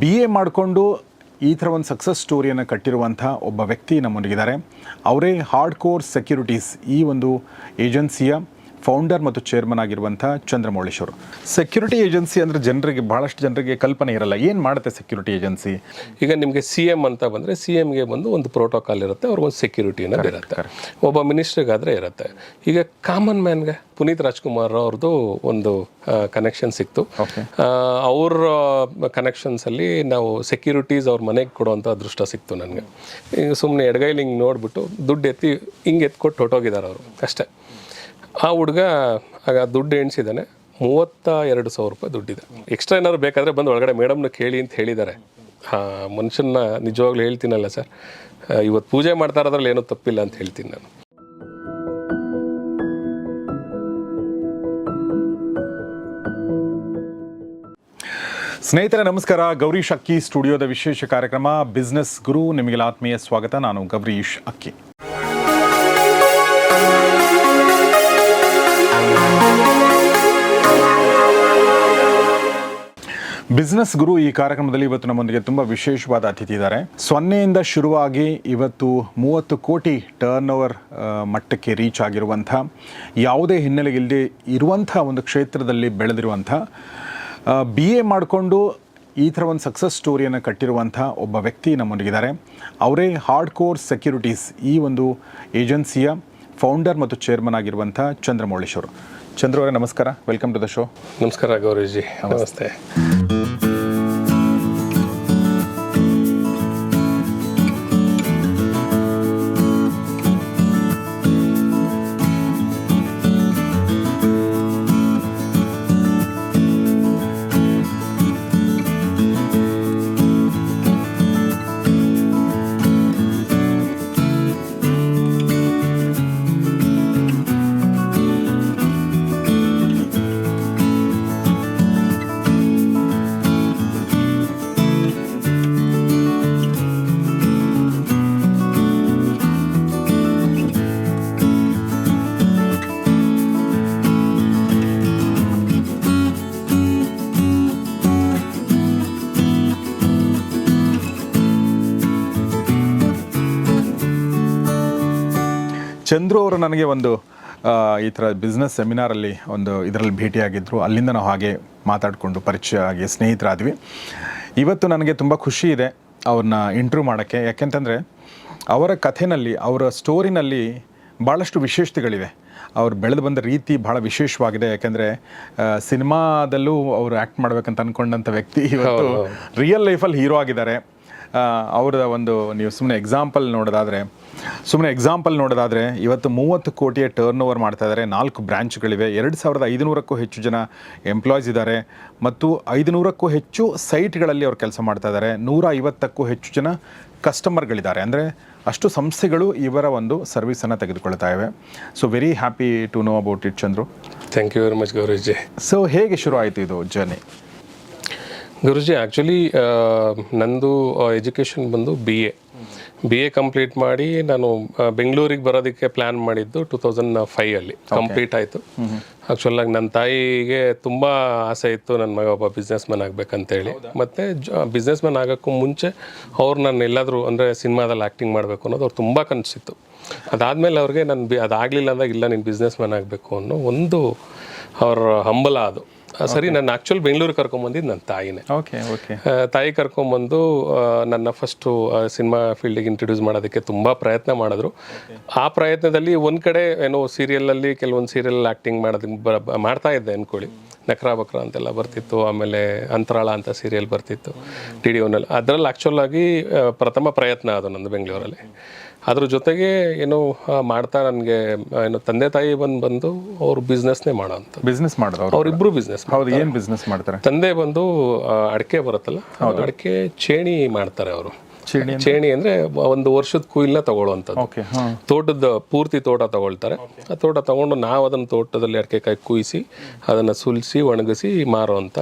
B A ಮಾಡಿಕೊಂಡು ಈ ಥರ ಒಂದು ಸಕ್ಸಸ್ ಸ್ಟೋರಿಯನ್ನು ಕಟ್ಟಿರುವಂಥ ಒಬ್ಬ ವ್ಯಕ್ತಿ ನಮ್ಮೊಂದಿಗಿದ್ದಾರೆ. ಅವರೇ ಹಾರ್ಡ್ ಕೋರ್ ಸೆಕ್ಯೂರಿಟೀಸ್ ಈ ಒಂದು ಏಜೆನ್ಸಿಯ ಫೌಂಡರ್ ಮತ್ತು ಚೇರ್ಮನ್ ಆಗಿರುವಂಥ ಚಂದ್ರಮೌಳೇಶ್ ಅವರು ಸೆಕ್ಯೂರಿಟಿ ಏಜೆನ್ಸಿ ಅಂದರೆ ಜನರಿಗೆ ಭಾಳಷ್ಟು ಜನರಿಗೆ ಕಲ್ಪನೆ ಇರಲ್ಲ. ಏನು ಮಾಡುತ್ತೆ ಸೆಕ್ಯೂರಿಟಿ ಏಜೆನ್ಸಿ? ಈಗ ನಿಮಗೆ ಸಿ ಎಂ ಅಂತ ಬಂದರೆ ಸಿ ಎಮ್ಗೆ ಬಂದು ಒಂದು ಪ್ರೋಟೋಕಾಲ್ ಇರುತ್ತೆ. ಅವ್ರಿಗೊಂದು ಸೆಕ್ಯೂರಿಟಿ ಅನ್ನೋದು ಇರುತ್ತೆ. ಒಬ್ಬ ಮಿನಿಸ್ಟ್ರಿಗಾದರೆ ಇರುತ್ತೆ. ಈಗ ಕಾಮನ್ ಮ್ಯಾನ್ಗೆ ಪುನೀತ್ ರಾಜ್ಕುಮಾರ್ ಅವ್ರದ್ದು ಒಂದು ಕನೆಕ್ಷನ್ ಸಿಕ್ತು. ಅವ್ರ ಕನೆಕ್ಷನ್ಸಲ್ಲಿ ನಾವು ಸೆಕ್ಯೂರಿಟೀಸ್ ಅವ್ರ ಮನೆಗೆ ಕೊಡುವಂಥ ಅದೃಷ್ಟ ಸಿಕ್ತು ನನಗೆ. ಈಗ ಸುಮ್ಮನೆ ಎಡಗೈಲಿ ಹಿಂಗೆ ನೋಡಿಬಿಟ್ಟು ದುಡ್ಡು ಎತ್ತಿ ಹಿಂಗೆ ಎತ್ಕೊಟ್ಟು ಹೊಟ್ಟೋಗಿದ್ದಾರೆ ಅವರು. ಅಷ್ಟೇ. ಆ ಹುಡುಗ ಆಗ ದುಡ್ಡು ಎಣಿಸಿದ್ದಾನೆ ಮೂವತ್ತ ಎರಡು ಸಾವಿರ ರೂಪಾಯಿ ದುಡ್ಡಿದೆ. ಎಕ್ಸ್ಟ್ರಾ ಏನಾದ್ರು ಬೇಕಾದರೆ ಬಂದು ಒಳಗಡೆ ಮೇಡಮ್ನ ಕೇಳಿ ಅಂತ ಹೇಳಿದ್ದಾರೆ. ಹಾಂ ಮನುಷ್ಯನ ನಿಜವಾಗ್ಲೂ ಹೇಳ್ತೀನಲ್ಲ ಸರ್ ಇವತ್ತು ಪೂಜೆ ಮಾಡ್ತಾ ಇರೋದ್ರಲ್ಲಿ ಏನೂ ತಪ್ಪಿಲ್ಲ ಅಂತ ಹೇಳ್ತೀನಿ ನಾನು. ಸ್ನೇಹಿತರೆ, ನಮಸ್ಕಾರ. ಗೌರೀಶ್ ಅಕ್ಕಿ ಸ್ಟುಡಿಯೋದ ವಿಶೇಷ ಕಾರ್ಯಕ್ರಮ. ಬಿಸ್ನೆಸ್ ಗುರು, ನಿಮಗೆಲ್ಲ ಆತ್ಮೀಯ ಸ್ವಾಗತ. ನಾನು ಗೌರೀಶ್ ಅಕ್ಕಿ. ಬಿಸ್ನೆಸ್ ಗುರು ಈ ಕಾರ್ಯಕ್ರಮದಲ್ಲಿ ಇವತ್ತು ನಮ್ಮೊಂದಿಗೆ ತುಂಬ ವಿಶೇಷವಾದ ಅತಿಥಿ ಇದ್ದಾರೆ ಸೊನ್ನೆಯಿಂದ ಶುರುವಾಗಿ ಇವತ್ತು ಮೂವತ್ತು ಕೋಟಿ ಟರ್ನ್ ಓವರ್ ಮಟ್ಟಕ್ಕೆ ರೀಚ್ ಆಗಿರುವಂಥ, ಯಾವುದೇ ಹಿನ್ನೆಲೆ ಇಲ್ಲದೆ ಇರುವಂಥ ಒಂದು ಕ್ಷೇತ್ರದಲ್ಲಿ ಬೆಳೆದಿರುವಂಥ ಬಿ ಎ ಮಾಡಿಕೊಂಡು ಈ ಥರ ಒಂದು ಸಕ್ಸಸ್ ಸ್ಟೋರಿಯನ್ನು ಕಟ್ಟಿರುವಂಥ ಒಬ್ಬ ವ್ಯಕ್ತಿ ನಮ್ಮೊಂದಿಗಿದ್ದಾರೆ. ಅವರೇ ಹಾರ್ಡ್ ಕೋರ್ ಸೆಕ್ಯೂರಿಟೀಸ್ ಈ ಒಂದು ಏಜೆನ್ಸಿಯ ಫೌಂಡರ್ ಮತ್ತು ಚೇರ್ಮನ್ ಆಗಿರುವಂಥ ಚಂದ್ರಮೌಳೇಶ್ವರ್ ಚಂದ್ರ ಅವರೇ, ನಮಸ್ಕಾರ. ವೆಲ್ಕಮ್ ಟು ದ ಶೋ ನಮಸ್ಕಾರ ಗೌರೀಜಿ. ನಮಸ್ತೆ. ಚಂದ್ರು ಅವರು ನನಗೆ ಒಂದು ಈ ಥರ ಬಿಸ್ನೆಸ್ ಸೆಮಿನಾರಲ್ಲಿ ಒಂದು ಇದರಲ್ಲಿ ಭೇಟಿಯಾಗಿದ್ದರು ಅಲ್ಲಿಂದ ನಾವು ಹಾಗೆ ಮಾತಾಡಿಕೊಂಡು ಪರಿಚಯ ಆಗಿ ಸ್ನೇಹಿತರಾದ್ವಿ. ಇವತ್ತು ನನಗೆ ತುಂಬ ಖುಷಿ ಇದೆ ಅವ್ರನ್ನ ಇಂಟ್ರ್ಯೂ ಮಾಡೋಕ್ಕೆ. ಯಾಕೆಂತಂದರೆ ಅವರ ಕಥೆನಲ್ಲಿ ಅವರ ಸ್ಟೋರಿನಲ್ಲಿ ಭಾಳಷ್ಟು ವಿಶೇಷತೆಗಳಿವೆ. ಅವ್ರು ಬೆಳೆದು ಬಂದ ರೀತಿ ಭಾಳ ವಿಶೇಷವಾಗಿದೆ. ಯಾಕೆಂದರೆ ಸಿನಿಮಾದಲ್ಲೂ ಅವರು ಆ್ಯಕ್ಟ್ ಮಾಡಬೇಕಂತ ಅಂದ್ಕೊಂಡಂಥ ವ್ಯಕ್ತಿ ಇವತ್ತು ರಿಯಲ್ ಲೈಫಲ್ಲಿ ಹೀರೋ ಆಗಿದ್ದಾರೆ. ಅವ್ರದ ಅವರ ಒಂದು ನೀವು ಸುಮ್ಮನೆ ಎಕ್ಸಾಂಪಲ್ ನೋಡೋದಾದರೆ ಸುಮ್ಮನೆ ಎಕ್ಸಾಂಪಲ್ ನೋಡೋದಾದರೆ ಇವತ್ತು ಮೂವತ್ತು ಕೋಟಿಯ ಟರ್ನ್ ಓವರ್ ಮಾಡ್ತಾ ಇದ್ದಾರೆ ನಾಲ್ಕು ಬ್ರ್ಯಾಂಚ್ಗಳಿವೆ ಎರಡು ಸಾವಿರದ ಐದುನೂರಕ್ಕೂ ಹೆಚ್ಚು ಜನ ಎಂಪ್ಲಾಯ್ಸ್ ಇದ್ದಾರೆ ಮತ್ತು ಐದುನೂರಕ್ಕೂ ಹೆಚ್ಚು ಸೈಟ್ಗಳಲ್ಲಿ ಅವರು ಕೆಲಸ ಮಾಡ್ತಾ ಇದ್ದಾರೆ ನೂರ ಐವತ್ತಕ್ಕೂ ಹೆಚ್ಚು ಜನ ಕಸ್ಟಮರ್ಗಳಿದ್ದಾರೆ ಅಂದರೆ ಅಷ್ಟು ಸಂಸ್ಥೆಗಳು ಇವರ ಒಂದು ಸರ್ವಿಸನ್ನು ತೆಗೆದುಕೊಳ್ತಾ ಇವೆ. So very happy to know about it Chandru. Thank you very much Guruji so ಹೇಗೆ ಶುರು ಆಯಿತು ಇದು ಜರ್ನಿ ಗುರುಜಿ ಆ್ಯಕ್ಚುಲಿ ನಂದು ಎಜುಕೇಷನ್ ಬಂದು B A B A complete ಮಾಡಿ ನಾನು ಬೆಂಗಳೂರಿಗೆ ಬರೋದಕ್ಕೆ ಪ್ಲ್ಯಾನ್ ಮಾಡಿದ್ದು ಟೂ ತೌಸಂಡ್ ಫೈವಲ್ಲಿ ಕಂಪ್ಲೀಟ್ ಆಯಿತು. ಆ್ಯಕ್ಚುಲಾಗಿ ನನ್ನ ತಾಯಿಗೆ ತುಂಬ ಆಸೆ ಇತ್ತು ನನ್ನ ಮಗ ಒಬ್ಬ ಬಿಸ್ನೆಸ್ ಮ್ಯಾನ್ ಆಗಬೇಕಂತೇಳಿ ಮತ್ತು ಬಿಸ್ನೆಸ್ ಮ್ಯಾನ್ ಆಗೋಕ್ಕೂ ಮುಂಚೆ ಅವ್ರು ನಾನು ಎಲ್ಲಾದರೂ ಅಂದರೆ ಸಿನಿಮಾದಲ್ಲಿ ಆ್ಯಕ್ಟಿಂಗ್ ಮಾಡಬೇಕು ಅನ್ನೋದು ಅವ್ರು ತುಂಬ ಕನಸಿತ್ತು. ಅದಾದಮೇಲೆ ಅವ್ರಿಗೆ ನಾನು ಬಿ ಅದಾಗಲಿಲ್ಲ ಅಂದಾಗ ಇಲ್ಲ ನೀನು ಬಿಸ್ನೆಸ್ ಮ್ಯಾನ್ ಆಗಬೇಕು ಅನ್ನೋ ಒಂದು ಅವ್ರ ಹಂಬಲ ಅದು. ಸರಿ ನಾನು ಆ್ಯಕ್ಚುಲ್ ಬೆಂಗಳೂರು ಕರ್ಕೊಂಬಂದಿದ್ದು ನನ್ನ ತಾಯಿನೇ. ಓಕೆ ಓಕೆ ತಾಯಿ ಕರ್ಕೊಂಬಂದು ನನ್ನ ಫಸ್ಟು ಸಿನಿಮಾ ಫೀಲ್ಡಿಗೆ ಇಂಟ್ರೊಡ್ಯೂಸ್ ಮಾಡೋದಕ್ಕೆ ತುಂಬ ಪ್ರಯತ್ನ ಮಾಡಿದ್ರು. ಆ ಪ್ರಯತ್ನದಲ್ಲಿ ಒಂದು ಕಡೆ ಏನೋ ಸೀರಿಯಲಲ್ಲಿ ಕೆಲವೊಂದು ಸೀರಿಯಲ್ ಆ್ಯಕ್ಟಿಂಗ್ ಮಾಡೋದಕ್ಕೆ ಮಾಡ್ತಾ ಇದ್ದೆ ಅಂದ್ಕೊಳ್ಳಿ ನಕ್ರಾ ಬಕ್ರ ಅಂತೆಲ್ಲ ಬರ್ತಿತ್ತು ಆಮೇಲೆ ಅಂತರಾಳ ಅಂತ ಸೀರಿಯಲ್ ಬರ್ತಿತ್ತು. ಟಿ ಡಿ ಒನಲ್ಲಿ ಅದರಲ್ಲಿ ಆ್ಯಕ್ಚುಲ್ ಆಗಿ ಪ್ರಥಮ ಪ್ರಯತ್ನ ಅದು ನಂದು ಬೆಂಗಳೂರಲ್ಲಿ ಅದ್ರ ಜೊತೆಗೆ ಏನೋ ಮಾಡ್ತಾ ನನಗೆ ಏನು ತಂದೆ ತಾಯಿ ಬಂದು ಬಂದು ಅವ್ರು ಬಿಸ್ನೆಸ್ನೇ ಮಾಡೋ ಅಂತ ಬಿಸ್ನೆಸ್ ಮಾಡೋದು ಅವರು ಅವರಿಬ್ಬರು ಬಿಸ್ನೆಸ್ ಹೌದು ಏನು ಬಿಸ್ನೆಸ್ ಮಾಡ್ತಾರೆ? ತಂದೆ ಬಂದು ಅಡಿಕೆ ಬರುತ್ತಲ್ಲ ಅಡಿಕೆ ಚೇಣಿ ಮಾಡ್ತಾರೆ ಅವರು. ಚೇಣಿ ಅಂದ್ರೆ? ಒಂದು ವರ್ಷದ ಕುಯಿಲ್ನ ತಗೊಳ್ಳುವಂಥದ್ದು. ತೋಟದ ಪೂರ್ತಿ ತೋಟ ತಗೊಳ್ತಾರೆ. ಆ ತೋಟ ತಗೊಂಡು ನಾವು ಅದನ್ನು ತೋಟದಲ್ಲಿ ಅಡಿಕೆಕಾಯಿ ಕುಯಿಸಿ ಅದನ್ನು ಸುಲಿಸಿ ಒಣಗಿಸಿ ಮಾರುವಂಥ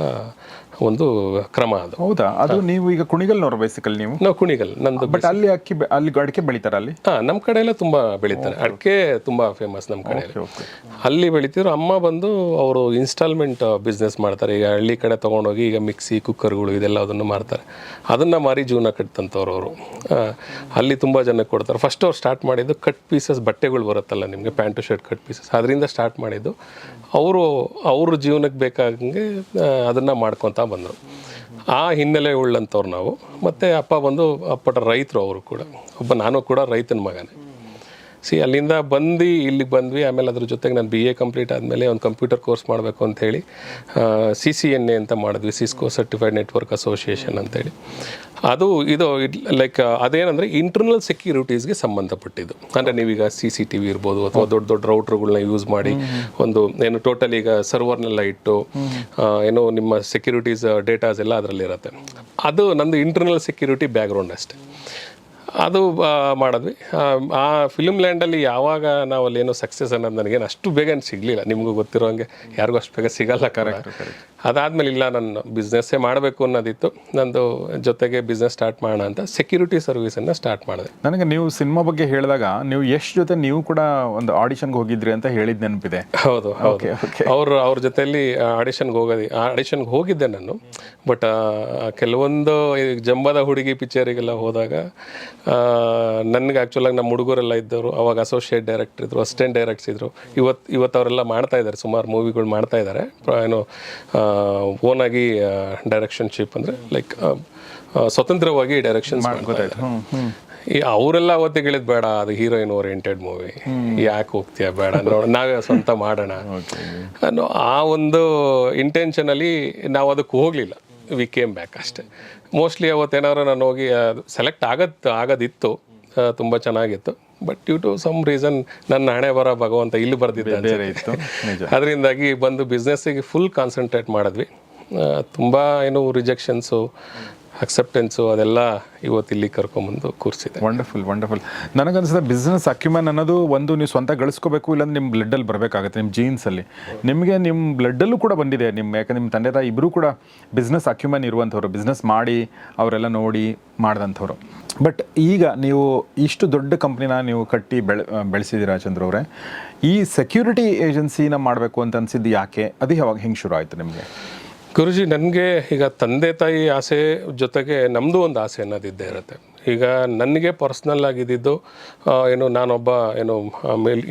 ಒಂದು ಕ್ರಮ ಅದು. ಹೌದಾ? ಅದು ನೀವು ಈಗ ಕುಣಿಗಲ್ನವ್ರು ಬೇಸಿಕಲ್ ನೀವು? ನಾವು ಕುಣಿಗಲ್ ನಂದು ಬಟ್ ಅಲ್ಲಿ ಅಕ್ಕಿ ಅಲ್ಲಿ ಅಡಿಕೆ ಬೆಳಿತಾರೆ ಅಲ್ಲಿ? ಹಾ ನಮ್ಮ ಕಡೆ ಎಲ್ಲ ತುಂಬಾ ಬೆಳಿತಾರೆ. ಅಡಿಕೆ ತುಂಬಾ ಫೇಮಸ್ ನಮ್ಮ ಕಡೆ ಅಲ್ಲಿ ಬೆಳಿತಿದ್ರು ಅಮ್ಮ ಬಂದು ಅವರು ಇನ್ಸ್ಟಾಲ್ಮೆಂಟ್ ಬಿಸ್ನೆಸ್ ಮಾಡ್ತಾರೆ. ಈಗ ಹಳ್ಳಿ ಕಡೆ ತೊಗೊಂಡೋಗಿ ಈಗ ಮಿಕ್ಸಿ ಕುಕ್ಕರ್ಗಳು ಇದೆಲ್ಲ ಅದನ್ನು ಮಾರ್ತಾರೆ. ಅದನ್ನ ಮಾರಿ ಜೀವನ ಕಟ್ತಂಥವ್ರು ಅವರು. ಅಲ್ಲಿ ತುಂಬಾ ಜನಕ್ಕೆ ಕೊಡ್ತಾರೆ. ಫಸ್ಟ್ ಅವ್ರು ಸ್ಟಾರ್ಟ್ ಮಾಡಿದ್ದು ಕಟ್ ಪೀಸಸ್ ಬಟ್ಟೆಗಳು ಬರುತ್ತಲ್ಲ ನಿಮಗೆ ಪ್ಯಾಂಟು ಶರ್ಟ್ ಕಟ್ ಪೀಸಸ್ ಅದರಿಂದ ಸ್ಟಾರ್ಟ್ ಮಾಡಿದ್ದು. ಅವರು ಅವ್ರ ಜೀವನಕ್ಕೆ ಬೇಕಾಗಂಗೆ ಅದನ್ನ ಮಾಡ್ಕೊತಾ ಬಂದರು. ಆ ಹಿನ್ನೆಲೆ ಉಳ್ಳಂಥವ್ರು ನಾವು. ಮತ್ತು ಅಪ್ಪ ಬಂದು ಅಪ್ಪಟ ರೈತರು ಅವರು ಕೂಡ. ಒಬ್ಬ ನಾನು ಕೂಡ ರೈತನ ಮಗನೇ. ಸಿ, ಅಲ್ಲಿಂದ ಬಂದು ಇಲ್ಲಿಗೆ ಬಂದ್ವಿ. ಆಮೇಲೆ ಅದ್ರ ಜೊತೆಗೆ ನಾನು ಬಿ ಎ ಕಂಪ್ಲೀಟ್ ಆದಮೇಲೆ ಒಂದು ಕಂಪ್ಯೂಟರ್ ಕೋರ್ಸ್ ಮಾಡಬೇಕು ಅಂಥೇಳಿ ಸಿ ಸಿ ಎನ್ ಎ ಅಂತ ಮಾಡಿದ್ವಿ ಸಿಸ್ಕೋ ಸರ್ಟಿಫೈಡ್ ನೆಟ್ವರ್ಕ್ ಅಸೋಸಿಯೇಷನ್ ಅಂತೇಳಿ ಅದು ಇದು ಲೈಕ್ ಅದೇನಂದರೆ ಇಂಟರ್ನಲ್ ಸೆಕ್ಯೂರಿಟೀಸ್ಗೆ ಸಂಬಂಧಪಟ್ಟಿದ್ದು. ಅಂದರೆ ನೀವೀಗ ಸಿ ಸಿ ಟಿ ವಿ ಇರ್ಬೋದು ಅಥವಾ ದೊಡ್ಡ ದೊಡ್ಡ ರೌಟ್ರ್ಗಳನ್ನ ಯೂಸ್ ಮಾಡಿ ಒಂದು ಏನು ಟೋಟಲ್ ಈಗ ಸರ್ವರ್ನೆಲ್ಲ ಇಟ್ಟು ಏನು ನಿಮ್ಮ ಸೆಕ್ಯೂರಿಟೀಸ್ ಡೇಟಾಸ್ ಎಲ್ಲ ಅದರಲ್ಲಿರುತ್ತೆ. ಅದು ನಂದು ಇಂಟರ್ನಲ್ ಸೆಕ್ಯೂರಿಟಿ ಬ್ಯಾಕ್ಗ್ರೌಂಡ್ ಅಷ್ಟೇ. ಅದು ಮಾಡಿದ್ವಿ. ಆ, ಫಿಲ್ಮ್ ಲ್ಯಾಂಡಲ್ಲಿ ಯಾವಾಗ ನಾವು ಅಲ್ಲಿ ಏನೋ ಸಕ್ಸಸ್ ಅನ್ನೋದು ನನಗೇನು ಅಷ್ಟು ಬೇಗ ಸಿಗಲಿಲ್ಲ. ನಿಮಗೂ ಗೊತ್ತಿರೋ ಹಂಗೆ ಯಾರಿಗೂ ಅಷ್ಟು ಬೇಗ ಸಿಗಲ್ಲ ಕರೆಕ್ಟ್ ಅದಾದಮೇಲೆ ಇಲ್ಲ ನಾನು ಬಿಸ್ನೆಸ್ಸೇ ಮಾಡಬೇಕು ಅನ್ನೋದಿತ್ತು. ನಂದು ಜೊತೆಗೆ ಬಿಸ್ನೆಸ್ ಸ್ಟಾರ್ಟ್ ಮಾಡೋಣ ಅಂತ ಸೆಕ್ಯೂರಿಟಿ ಸರ್ವಿಸನ್ನು ಸ್ಟಾರ್ಟ್ ಮಾಡಿದೆ. ನನಗೆ ನೀವು ಸಿನಿಮಾ ಬಗ್ಗೆ ಹೇಳಿದಾಗ ನೀವು ಎಷ್ಟು ಜೊತೆ ನೀವು ಕೂಡ ಒಂದು ಆಡಿಷನ್ಗೆ ಹೋಗಿದ್ರಿ ಅಂತ ಹೇಳಿದ ನೆನಪಿದೆ. ಹೌದು ಓಕೆ ಓಕೆ ಅವ್ರು ಅವ್ರ ಜೊತೆಯಲ್ಲಿ ಆಡಿಷನ್ಗೆ ಹೋಗೋದು ಆಡಿಷನ್ಗೆ ಹೋಗಿದ್ದೆ ನಾನು. ಬಟ್ ಕೆಲವೊಂದು ಈ ಜಂಬದ ಹುಡುಗಿ ಪಿಕ್ಚರಿಗೆಲ್ಲ ಹೋದಾಗ ನನಗೆ ಆ್ಯಕ್ಚುಲಾಗಿ ನಮ್ಮ ಹುಡುಗರೆಲ್ಲ ಇದ್ದವರು ಅವಾಗ ಅಸೋಸಿಯೇಟ್ ಡೈರೆಕ್ಟರ್ ಇದ್ದರು ಅಸಿಸ್ಟೆಂಟ್ ಡೈರೆಕ್ಟ್ಸ್ ಇದ್ದರು ಇವತ್ತು ಇವತ್ತು ಅವರೆಲ್ಲ ಮಾಡ್ತಾ ಇದ್ದಾರೆ ಸುಮಾರು ಮೂವಿಗಳು ಮಾಡ್ತಾ ಇದ್ದಾರೆ. ಏನು ಓನಾಗಿ ಡೈರೆಕ್ಷನ್ಶಿಪ್ ಅಂದರೆ ಲೈಕ್ ಸ್ವತಂತ್ರವಾಗಿ ಡೈರೆಕ್ಷನ್ಸ್ ಇದ್ದಾರೆ. ಹ್ಮ್ ಈ ಅವರೆಲ್ಲ ಅವತ್ತಿಗೆ ಹೇಳಿದ್ ಬೇಡ ಅದು ಹೀರೋಯಿನ್ ಓರಿಯೆಂಟೆಡ್ ಮೂವಿ ಯಾಕೆ ಹೋಗ್ತೀಯ? ಬೇಡ ನೋಡ ನಾವೇ ಸ್ವಂತ ಮಾಡೋಣ. ಅನ್ನೋ ಆ ಒಂದು ಇಂಟೆನ್ಷನಲ್ಲಿ ನಾವು ಅದಕ್ಕೆ ಹೋಗಲಿಲ್ಲ. ವಿ ಕೇಮ್ ಬ್ಯಾಕ್ ಅಷ್ಟೇ. ಮೋಸ್ಟ್ಲಿ ಅವತ್ತೇನಾದ್ರು ನಾನು ಹೋಗಿ ಸೆಲೆಕ್ಟ್ ಆಗತ್ ಆಗೋದಿತ್ತು ತುಂಬ ಚೆನ್ನಾಗಿತ್ತು. But due to some reason ನನ್ನ ಹಣೆ ಬರ ಭಗವಂತ ಇಲ್ಲಿ ಬರೆದಿದ್ದೆ ಅದರಿಂದಾಗಿ ಬಂದು ಬಿಸ್ನೆಸ್ಸಿಗೆ ಫುಲ್ ಕಾನ್ಸಂಟ್ರೇಟ್ ಮಾಡಿದ್ವಿ. ತುಂಬ ಏನು ರಿಜೆಕ್ಷನ್ಸು ಅಕ್ಸೆಪ್ಟೆನ್ಸು ಅದೆಲ್ಲ ಇವತ್ತು ಇಲ್ಲಿ ಕರ್ಕೊಂಬಂದು ಕೂರಿಸಿದೆ. ವಂಡರ್ಫುಲ್ ವಂಡರ್ಫುಲ್ ನನಗನ್ಸುತ್ತೆ ಬಿಸ್ನೆಸ್ ಅಕ್ಯುಮನ್ ಅನ್ನೋದು ಒಂದು ನೀವು ಸ್ವಂತ ಗಳಿಸ್ಕೋಬೇಕು, ಇಲ್ಲಾಂದ್ರೆ ನಿಮ್ಮ ಬ್ಲಡ್ಡಲ್ಲಿ ಬರಬೇಕಾಗುತ್ತೆ ನಿಮ್ಮ ಜೀನ್ಸಲ್ಲಿ ನಿಮಗೆ ನಿಮ್ಮ ಬ್ಲಡ್ಡಲ್ಲೂ ಕೂಡ ಬಂದಿದೆ. ನಿಮ್ಮ ಯಾಕೆ ನಿಮ್ಮ ತಂದೆ ತಾಯಿ ಇಬ್ಬರೂ ಕೂಡ ಬಿಸ್ನೆಸ್ ಅಕ್ಯುಮನ್ ಇರುವಂಥವ್ರು ಬಿಸ್ನೆಸ್ ಮಾಡಿ ಅವರೆಲ್ಲ ನೋಡಿ ಮಾಡಿದಂಥವ್ರು. ಬಟ್ ಈಗ ನೀವು ಇಷ್ಟು ದೊಡ್ಡ ಕಂಪ್ನಿನ ನೀವು ಕಟ್ಟಿ ಬೆಳೆ ಬೆಳೆಸಿದ್ದೀರಾ ಚಂದ್ರ ಅವರೇ? ಈ ಸೆಕ್ಯೂರಿಟಿ ಏಜೆನ್ಸಿನ ಮಾಡಬೇಕು ಅಂತ ಅನಿಸಿದ್ದು ಯಾಕೆ? ಅದು ಯಾವಾಗ ಹೆಂಗೆ ಶುರು ಆಯಿತು ನಿಮಗೆ? ಗುರುಜಿ ನನಗೆ ಈಗ ತಂದೆ ತಾಯಿ ಆಸೆ ಜೊತೆಗೆ ನಮ್ಮದು ಒಂದು ಆಸೆ ಅನ್ನೋದಿದ್ದೇ ಇರುತ್ತೆ. ಈಗ ನನಗೆ ಪರ್ಸ್ನಲ್ ಆಗಿದ್ದು ಏನು ನಾನೊಬ್ಬ ಏನು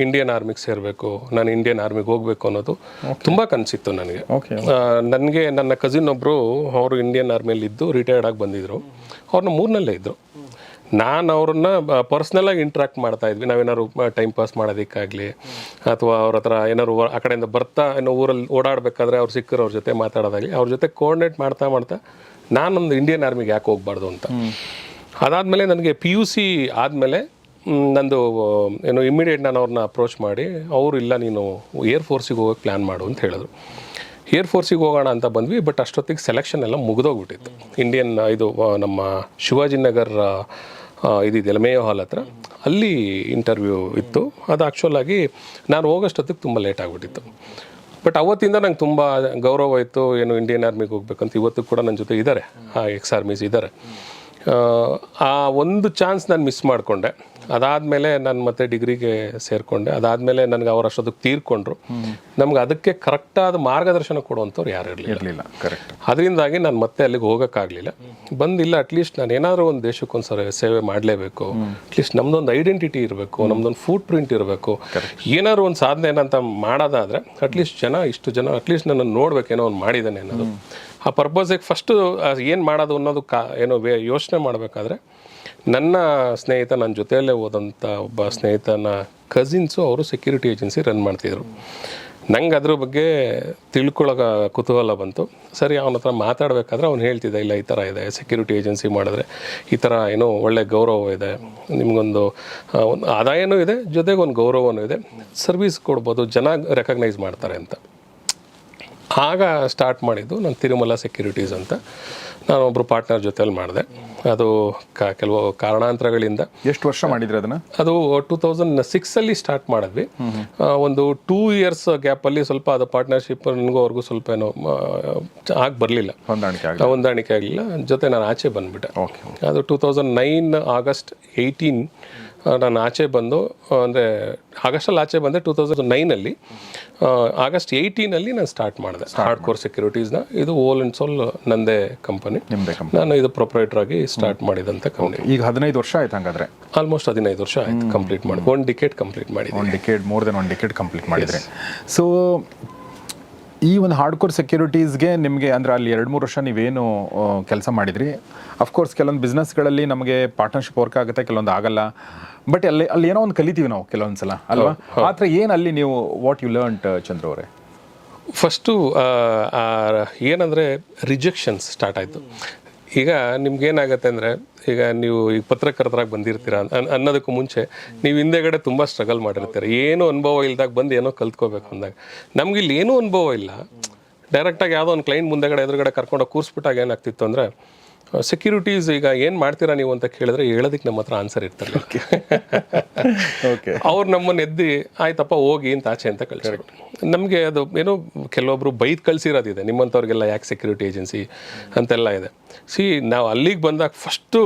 ಇಂಡಿಯನ್ ಆರ್ಮಿಗೆ ಸೇರಬೇಕು ನಾನು ಇಂಡಿಯನ್ ಆರ್ಮಿಗೆ ಹೋಗಬೇಕು ಅನ್ನೋದು ತುಂಬ ಕನಸಿತ್ತು ನನಗೆ. ನನಗೆ ನನ್ನ ಕಸಿನ್ ಒಬ್ಬರು ಅವರು ಇಂಡಿಯನ್ ಆರ್ಮಿಯಲ್ಲಿ ಇದ್ದು ರಿಟೈರ್ಡ್ ಆಗಿ ಬಂದಿದ್ದರು ಅವ್ರನ್ನ ಮೂರನಲ್ಲೇ ಇದ್ದರು ನಾನು ಅವ್ರನ್ನ ಪರ್ಸ್ನಲಾಗಿ ಇಂಟ್ರಾಕ್ಟ್ ಮಾಡ್ತಾ ಇದ್ವಿ. ನಾವೇನಾದ್ರು ಟೈಮ್ ಪಾಸ್ ಮಾಡೋದಕ್ಕಾಗಲಿ ಅಥವಾ ಅವ್ರ ಹತ್ರ ಏನಾದ್ರು ಆ ಕಡೆಯಿಂದ ಬರ್ತಾ ಏನೋ ಊರಲ್ಲಿ ಓಡಾಡಬೇಕಾದ್ರೆ ಅವ್ರು ಸಿಕ್ಕರು ಅವ್ರ ಜೊತೆ ಮಾತಾಡೋದಾಗಲಿ ಅವ್ರ ಜೊತೆ ಕೋಆರ್ಡಿನೇಟ್ ಮಾಡ್ತಾ ಮಾಡ್ತಾ ನಾನೊಂದು ಇಂಡಿಯನ್ ಆರ್ಮಿಗೆ ಯಾಕೆ ಹೋಗ್ಬಾರ್ದು ಅಂತ. ಅದಾದಮೇಲೆ ನನಗೆ ಪಿ ಯು ಸಿ ಆದಮೇಲೆ ನಂದು ಏನು ಇಮ್ಮಿಡಿಯೇಟ್ ನಾನು ಅವ್ರನ್ನ ಅಪ್ರೋಚ್ ಮಾಡಿ ಅವರು ಇಲ್ಲ ನೀನು ಏರ್ ಫೋರ್ಸಿಗೆ ಹೋಗೋಕೆ ಪ್ಲ್ಯಾನ್ ಮಾಡು ಅಂತ ಹೇಳಿದ್ರು. ಏರ್ ಫೋರ್ಸಿಗೆ ಹೋಗೋಣ ಅಂತ ಬಂದ್ವಿ ಬಟ್ ಅಷ್ಟೊತ್ತಿಗೆ ಸೆಲೆಕ್ಷನ್ ಎಲ್ಲ ಮುಗಿದೋಗ್ಬಿಟ್ಟಿತ್ತು. ಇಂಡಿಯನ್ ಇದು ನಮ್ಮ ಶಿವಾಜಿನಗರ್ ಇದಿದೆಯಲ್ಲ ಮೇಯೋ ಹಾಲ್ ಹತ್ರ. ಅಲ್ಲಿ ಇಂಟರ್ವ್ಯೂ ಇತ್ತು. ಅದು ಆ್ಯಕ್ಚುಲಾಗಿ ನಾನು ಹೋಗೋಷ್ಟೊತ್ತಿಗೆ ತುಂಬ ಲೇಟ್ ಆಗಿಬಿಟ್ಟಿತ್ತು. ಬಟ್ ಅವತ್ತಿಂದ ನಂಗೆ ತುಂಬ ಗೌರವ ಇತ್ತು, ಏನು ಇಂಡಿಯನ್ ಆರ್ಮಿಗೆ ಹೋಗ್ಬೇಕಂತ. ಇವತ್ತು ಕೂಡ ನನ್ನ ಜೊತೆ ಇದ್ದಾರೆ ಎಕ್ಸ್ ಆರ್ಮೀಸ್ ಇದ್ದಾರೆ ಆ ಒಂದು ಚಾನ್ಸ್ ನಾನು ಮಿಸ್ ಮಾಡಿಕೊಂಡೆ. ಅದಾದಮೇಲೆ ನಾನು ಮತ್ತೆ ಡಿಗ್ರಿಗೆ ಸೇರಿಕೊಂಡೆ. ಅದಾದಮೇಲೆ ನನಗೆ ಅವ್ರು ಅಷ್ಟೊತ್ತಿಗೆ ತೀರ್ಕೊಂಡ್ರು. ನಮ್ಗೆ ಅದಕ್ಕೆ ಕರೆಕ್ಟಾದ ಮಾರ್ಗದರ್ಶನ ಕೊಡುವಂಥವ್ರು ಯಾರು ಇರಲಿಲ್ಲ. ಇರಲಿಲ್ಲ ಕರೆಕ್ಟ್ ಅದರಿಂದಾಗಿ ನಾನು ಮತ್ತೆ ಅಲ್ಲಿಗೆ ಹೋಗೋಕ್ಕಾಗಲಿಲ್ಲ. ಬಂದಿಲ್ಲ ಅಟ್ಲೀಸ್ಟ್ ನಾನು ಏನಾದರೂ ಒಂದು ದೇಶಕ್ಕೊಂದು ಸರಿ ಸೇವೆ ಮಾಡಲೇಬೇಕು. ಅಟ್ಲೀಸ್ಟ್ ನಮ್ದೊಂದು ಐಡೆಂಟಿಟಿ ಇರಬೇಕು ನಮ್ದೊಂದು ಫುಟ್ ಪ್ರಿಂಟ್ ಇರಬೇಕು ಏನಾದರೂ ಒಂದು ಸಾಧನೆ ಏನಂತ ಮಾಡೋದಾದರೆ ಅಟ್ಲೀಸ್ಟ್ ಜನ ಇಷ್ಟು ಜನ ಅಟ್ಲೀಸ್ಟ್ ನನ್ನನ್ನು ನೋಡಬೇಕೇನೋ ಒಂದು ಮಾಡಿದ್ದಾನೆ ಅನ್ನೋದು. ಆ ಪರ್ಪಸಿಗೆ ಫಸ್ಟು ಏನು ಮಾಡೋದು ಅನ್ನೋದು ಕಾ, ಏನೋ ಯೋಚನೆ ಮಾಡಬೇಕಾದ್ರೆ, ನನ್ನ ಸ್ನೇಹಿತ ನನ್ನ ಜೊತೆಯಲ್ಲೇ ಹೋದಂಥ ಒಬ್ಬ ಸ್ನೇಹಿತನ ಕಸಿನ್ಸು ಅವರು ಸೆಕ್ಯೂರಿಟಿ ಏಜೆನ್ಸಿ ರನ್ ಮಾಡ್ತಿದ್ರು. ನಂಗೆ ಅದ್ರ ಬಗ್ಗೆ ತಿಳ್ಕೊಳ್ಳೋ ಕುತೂಹಲ ಬಂತು. ಸರಿ, ಅವನ ಹತ್ರ ಮಾತಾಡಬೇಕಾದ್ರೆ ಅವ್ನು ಹೇಳ್ತಿದ್ದೆ, ಇಲ್ಲ, ಈ ಥರ ಇದೆ ಸೆಕ್ಯೂರಿಟಿ ಏಜೆನ್ಸಿ ಮಾಡಿದ್ರೆ ಈ ಥರ ಏನೋ ಒಳ್ಳೆ ಗೌರವ ಇದೆ, ನಿಮಗೊಂದು ಒಂದು ಆದಾಯನೂ ಇದೆ, ಜೊತೆಗೆ ಒಂದು ಗೌರವನೂ ಇದೆ ಸರ್ವಿಸ್ ಕೊಡ್ಬೋದು, ಜನ ರೆಕಗ್ನೈಸ್ ಮಾಡ್ತಾರೆ ಅಂತ. ಆಗ ಸ್ಟಾರ್ಟ್ ಮಾಡಿದ್ದು ನಾನು ತಿರುಮಲ ಸೆಕ್ಯೂರಿಟೀಸ್ ಅಂತ. ನಾನು ಒಬ್ಬರು ಪಾರ್ಟ್ನರ್ ಜೊತೆಯಲ್ಲಿ ಮಾಡಿದೆ. ಅದು ಕ ಕೆಲವು ಕಾರಣಾಂತರಗಳಿಂದ. ಎಷ್ಟು ವರ್ಷ ಮಾಡಿದ್ರಿ ಅದನ್ನು? ಅದು ಟೂ ತೌಸಂಡ್ ಸಿಕ್ಸಲ್ಲಿ ಸ್ಟಾರ್ಟ್ ಮಾಡಿದ್ವಿ. ಒಂದು ಟೂ ಇಯರ್ಸ್ ಗ್ಯಾಪಲ್ಲಿ ಸ್ವಲ್ಪ ಅದು ಪಾರ್ಟ್ನರ್ಶಿಪ್ ನನಗೂ ಅವ್ರಿಗೂ ಸ್ವಲ್ಪ ಏನೋ ಆಗಿ ಬರಲಿಲ್ಲ. ಹೊಂದಾಣಿಕೆ ಆಗ ಹೊಂದಾಣಿಕೆ ಆಗಲಿಲ್ಲ. ಜೊತೆ ನಾನು ಆಚೆ ಬಂದುಬಿಟ್ಟೆ. ಅದು two thousand nine August eighteen ನಾನು ಆಚೆ ಬಂದು ಅಂದರೆ ಆಗಸ್ಟಲ್ಲಿ ಆಚೆ ಬಂದೆ ಟೂ ತೌಸಂಡ್ ನೈನಲ್ಲಿ. ಆಗಸ್ಟ್ ಏಯ್ಟೀನಲ್ಲಿ ನಾನು ಸ್ಟಾರ್ಟ್ ಮಾಡಿದೆ. ಹಾರ್ಡ್ ಕೋರ್ ಸೆಕ್ಯೂರಿಟೀಸ್ನ ಇದು ಓಲ್ ಅಂಡ್ ಸೋಲ್ ನಂದೇ ಕಂಪನಿ ನಾನು ಇದು ಪ್ರೊಪ್ರೈಟರ್ ಆಗಿ ಸ್ಟಾರ್ಟ್ ಮಾಡಿದಂಥ ಕಂಪನಿ ಈಗ ಹದಿನೈದು ವರ್ಷ ಆಯ್ತು ಹಂಗಾದ್ರೆ? ಆಲ್ಮೋಸ್ಟ್ ಹದಿನೈದು ವರ್ಷ ಆಯ್ತು ಕಂಪ್ಲೀಟ್ ಮಾಡಿ. ಒನ್ ಡಿಕೆಟ್ ಕಂಪ್ಲೀಟ್ ಮಾಡಿ one decade more than one decade complete ಮಾಡಿದ್ರೆ. ಸೊ ಈ ಒಂದು ಹಾರ್ಡ್ ಕೋರ್ ಸೆಕ್ಯೂರಿಟೀಸ್ಗೆ ನಿಮಗೆ ಅಂದರೆ ಅಲ್ಲಿ ಎರಡು ಮೂರು ವರ್ಷ ನೀವೇನು ಕೆಲಸ ಮಾಡಿದ್ರಿ? ಅಫ್ಕೋರ್ಸ್ ಕೆಲವೊಂದು ಬಿಸ್ನೆಸ್ಗಳಲ್ಲಿ ನಮಗೆ ಪಾರ್ಟ್ನರ್ಶಿಪ್ ವರ್ಕ್ ಆಗುತ್ತೆ ಕೆಲವೊಂದು ಆಗಲ್ಲ. ಬಟ್ ಅಲ್ಲಿ ಅಲ್ಲಿ ಏನೋ ಒಂದು ಕಲಿತೀವಿ ನಾವು ಕೆಲವೊಂದು ಸಲ ಅಲ್ವಾ? ಆ ಥರ ಏನು ಅಲ್ಲಿ ನೀವು ವಾಟ್ ಯು ಲರ್ನ್ ಚಂದ್ರ ಅವರೇ? ಫಸ್ಟು ಏನಂದರೆ ರಿಜೆಕ್ಷನ್ಸ್ ಸ್ಟಾರ್ಟ್ ಆಯಿತು. ಈಗ ನಿಮ್ಗೇನಾಗತ್ತೆ ಅಂದರೆ, ಈಗ ನೀವು ಈಗ ಪತ್ರಕರ್ತರಾಗಿ ಬಂದಿರ್ತೀರ ಅನ್- ಅನ್ನೋದಕ್ಕೂ ಮುಂಚೆ ನೀವು ಹಿಂದೆಗಡೆ ತುಂಬ ಸ್ಟ್ರಗಲ್ ಮಾಡಿರ್ತೀರ. ಏನೂ ಅನುಭವ ಇಲ್ದಾಗ ಬಂದು ಏನೋ ಕಲ್ತ್ಕೋಬೇಕು ಅಂದಾಗ. ನಮ್ಗೆ ಇಲ್ಲಿ ಏನೂ ಅನುಭವ ಇಲ್ಲ. ಡೈರೆಕ್ಟಾಗಿ ಯಾವುದೋ ಒಂದು ಕ್ಲೈಂಟ್ ಮುಂದೆಗಡೆ, ಎದುರುಗಡೆ ಕರ್ಕೊಂಡು ಕೂರಿಸ್ಬಿಟ್ಟಾಗ ಏನಾಗ್ತಿತ್ತು ಅಂದರೆ ಸೆಕ್ಯೂರಿಟೀಸ್ ಈಗ ಏನು ಮಾಡ್ತೀರಾ ನೀವು ಅಂತ ಕೇಳಿದ್ರೆ ಹೇಳೋದಕ್ಕೆ ನಮ್ಮ ಹತ್ರ ಆನ್ಸರ್ ಇರ್ತಾರೆ ಓಕೆ ಅವ್ರು ನಮ್ಮನ್ನ ಎದ್ದಿ ಆಯ್ತಪ್ಪ ಹೋಗಿ ಅಂತ ಆಚೆ ಅಂತ ಕಳಿಸ್ಬಿಟ್ಟು ನಮಗೆ ಅದು ಏನೋ ಕೆಲವೊಬ್ರು ಬೈದ್ ಕಳ್ಸಿರೋದಿದೆ. ನಿಮ್ಮಂಥವ್ರಿಗೆಲ್ಲ ಯಾಕೆ ಸೆಕ್ಯೂರಿಟಿ ಏಜೆನ್ಸಿ ಅಂತೆಲ್ಲ ಇದೆ. ಸಿ ನಾವು ಅಲ್ಲಿಗೆ ಬಂದಾಗ ಫಸ್ಟು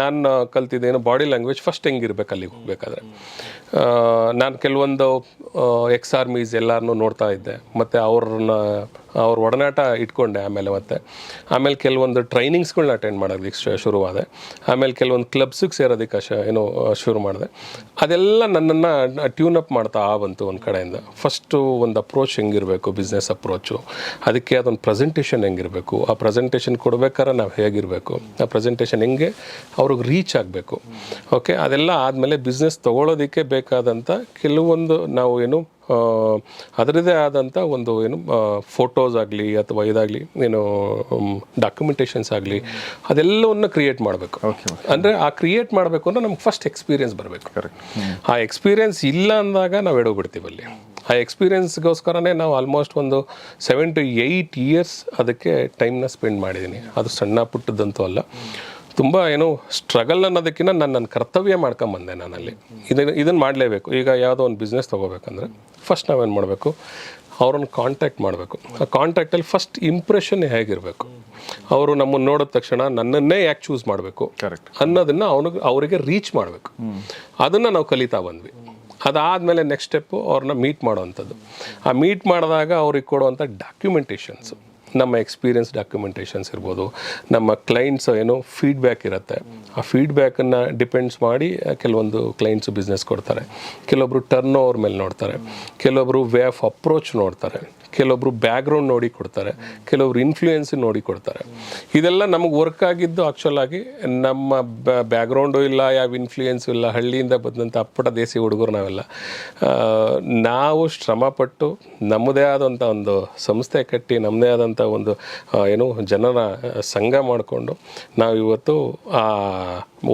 ನಾನು ಕಲ್ತಿದ್ದೇನು ಬಾಡಿ ಲ್ಯಾಂಗ್ವೇಜ್ ಫಸ್ಟ್ ಹೆಂಗಿರ್ಬೇಕು ಅಲ್ಲಿಗೆ ಹೋಗ್ಬೇಕಾದ್ರೆ. ನಾನು ಕೆಲವೊಂದು ಎಕ್ಸ್ ಆರ್ಮೀಸ್ ಎಲ್ಲರನ್ನೂ ನೋಡ್ತಾ ಇದ್ದೆ. ಮತ್ತು ಅವ್ರನ್ನ ಅವ್ರ ಒಡನಾಟ ಇಟ್ಕೊಂಡೆ ಆಮೇಲೆ ಮತ್ತೆ. ಆಮೇಲೆ ಕೆಲವೊಂದು ಟ್ರೈನಿಂಗ್ಸ್ಗಳನ್ನ ಅಟೆಂಡ್ ಮಾಡೋದಕ್ಕೆ ಶುರುವಾದೆ. ಆಮೇಲೆ ಕೆಲವೊಂದು ಕ್ಲಬ್ಸಿಗೆ ಸೇರೋದಕ್ಕೆ ಶ ಏನೋ ಶುರು ಮಾಡಿದೆ. ಅದೆಲ್ಲ ನನ್ನನ್ನು ಟ್ಯೂನ್ ಅಪ್ ಮಾಡ್ತಾ ಬಂತು ಒಂದು ಕಡೆಯಿಂದ. ಫಸ್ಟು ಒಂದು ಅಪ್ರೋಚ್ ಹೆಂಗಿರಬೇಕು ಬಿಸ್ನೆಸ್ ಅಪ್ರೋಚು ಅದಕ್ಕೆ ಅದೊಂದು ಪ್ರೆಸೆಂಟೇಷನ್ ಹೆಂಗಿರಬೇಕು. ಆ ಪ್ರೆಸೆಂಟೇಷನ್ ಕೊಡ್ಬೇಕಾದ್ರೆ ನಾವು ಹೇಗಿರಬೇಕು? ಆ ಪ್ರೆಸೆಂಟೇಷನ್ ಹೆಂಗೆ ಅವ್ರಿಗೆ ರೀಚ್ ಆಗಬೇಕು? ಓಕೆ ಅದೆಲ್ಲ ಆದಮೇಲೆ ಬಿಸ್ನೆಸ್ ತೊಗೊಳೋದಕ್ಕೆ ಬೇಕಾದಂಥ ಕೆಲವೊಂದು ನಾವು ಏನು ಆ, ಅದರದೇ ಆದಂಥ ಒಂದು ಏನು ಫೋಟೋಸ್ ಆಗಲಿ ಅಥವಾ ಇದಾಗಲಿ ಏನು ಡಾಕ್ಯುಮೆಂಟೇಷನ್ಸ್ ಆಗಲಿ ಅದೆಲ್ಲವನ್ನು ಕ್ರಿಯೇಟ್ ಮಾಡಬೇಕು. ಅಂದರೆ ಆ ಕ್ರಿಯೇಟ್ ಮಾಡಬೇಕು ಅಂದರೆ ನಮ್ಗೆ ಫಸ್ಟ್ ಎಕ್ಸ್ಪೀರಿಯನ್ಸ್ ಬರಬೇಕು. ಆ ಎಕ್ಸ್ಪೀರಿಯನ್ಸ್ ಇಲ್ಲ ಅಂದಾಗ ನಾವು ಎಡೋಗ್ಬಿಡ್ತೀವಿ ಅಲ್ಲಿ. ಆ ಎಕ್ಸ್ಪೀರಿಯನ್ಸ್ಗೋಸ್ಕರನೇ ನಾವು ಆಲ್ಮೋಸ್ಟ್ ಒಂದು ಸೆವೆನ್ ಟು ಏಯ್ಟ್ ಇಯರ್ಸ್ ಅದಕ್ಕೆ ಟೈಮ್ನ ಸ್ಪೆಂಡ್ ಮಾಡಿದ್ದೀನಿ ಅದು ಸಣ್ಣ ಪುಟ್ಟದಂತೂ ಅಲ್ಲ. ತುಂಬ ಏನು ಸ್ಟ್ರಗಲ್ ಅನ್ನೋದಕ್ಕಿಂತ ನಾನು ನನ್ನ ಕರ್ತವ್ಯ ಮಾಡ್ಕೊಂಬಂದೆ ನಾನಲ್ಲಿ. ಇದನ್ನು ಇದನ್ನು ಮಾಡಲೇಬೇಕು. ಈಗ ಯಾವುದೋ ಒಂದು ಬಿಸ್ನೆಸ್ ತೊಗೋಬೇಕಂದ್ರೆ ಫಸ್ಟ್ ನಾವೇನು ಮಾಡಬೇಕು? ಅವ್ರನ್ನ ಕಾಂಟ್ಯಾಕ್ಟ್ ಮಾಡಬೇಕು. ಆ ಕಾಂಟ್ಯಾಕ್ಟಲ್ಲಿ ಫಸ್ಟ್ ಇಂಪ್ರೆಷನ್ ಹೇಗಿರಬೇಕು? ಅವರು ನಮ್ಮನ್ನು ನೋಡಿದ ತಕ್ಷಣ ನನ್ನನ್ನೇ ಯಾಕೆ ಚೂಸ್ ಮಾಡಬೇಕು? ಕರೆಕ್ಟ್ ಅನ್ನೋದನ್ನು ಅವನಿಗೆ ಅವರಿಗೆ ರೀಚ್ ಮಾಡಬೇಕು. ಅದನ್ನು ನಾವು ಕಲಿತಾ ಬಂದ್ವಿ. ಅದಾದಮೇಲೆ ನೆಕ್ಸ್ಟ್ ಸ್ಟೆಪ್ಪು ಅವ್ರನ್ನ ಮೀಟ್ ಮಾಡೋವಂಥದ್ದು ಆ ಮೀಟ್ ಮಾಡಿದಾಗ ಅವ್ರಿಗೆ ಕೊಡುವಂಥ ಡಾಕ್ಯುಮೆಂಟೇಷನ್ಸು ನಮ್ಮ ಎಕ್ಸ್ಪೀರಿಯನ್ಸ್ ಡಾಕ್ಯುಮೆಂಟೇಷನ್ಸ್ ಇರ್ಬೋದು, ನಮ್ಮ ಕ್ಲೈಂಟ್ಸ್ ಏನು ಫೀಡ್ಬ್ಯಾಕ್ ಇರುತ್ತೆ. ಆ ಫೀಡ್ಬ್ಯಾಕನ್ನು ಡಿಪೆಂಡ್ಸ್ ಮಾಡಿ ಕೆಲವೊಂದು ಕ್ಲೈಂಟ್ಸ್ ಬಿಸ್ನೆಸ್ ಕೊಡ್ತಾರೆ. ಕೆಲವೊಬ್ಬರು ಟರ್ನ್ ಓವರ್ ಮೇಲೆ ನೋಡ್ತಾರೆ. ಕೆಲವೊಬ್ಬರು ವೇ ಆಫ್ ಅಪ್ರೋಚ್ ನೋಡ್ತಾರೆ. ಕೆಲವೊಬ್ರು ಬ್ಯಾಕ್ಗ್ರೌಂಡ್ ನೋಡಿ ಕೊಡ್ತಾರೆ, ಕೆಲವೊಬ್ರು ಇನ್ಫ್ಲೂಯೆನ್ಸ್ ನೋಡಿ ಕೊಡ್ತಾರೆ. ಇದೆಲ್ಲ ನಮಗೆ ವರ್ಕ್ ಆಗಿದ್ದು ಆ್ಯಕ್ಚುಲ್ ಆಗಿ ನಮ್ಮ ಬ್ಯಾಕ್ಗ್ರೌಂಡು ಇಲ್ಲ, ಯಾವ ಇನ್ಫ್ಲೂಯೆನ್ಸು ಇಲ್ಲ, ಹಳ್ಳಿಯಿಂದ ಬಂದಂಥ ಅಪ್ಪಟ ದೇಸಿ ಹುಡುಗರು ನಾವೆಲ್ಲ. ನಾವು ಶ್ರಮಪಟ್ಟು ನಮ್ಮದೇ ಆದಂಥ ಒಂದು ಸಂಸ್ಥೆ ಕಟ್ಟಿ ನಮ್ಮದೇ ಆದಂಥ ಒಂದು ಏನು ಜನರ ಸಂಘ ಮಾಡಿಕೊಂಡು ನಾವು ಇವತ್ತು ಆ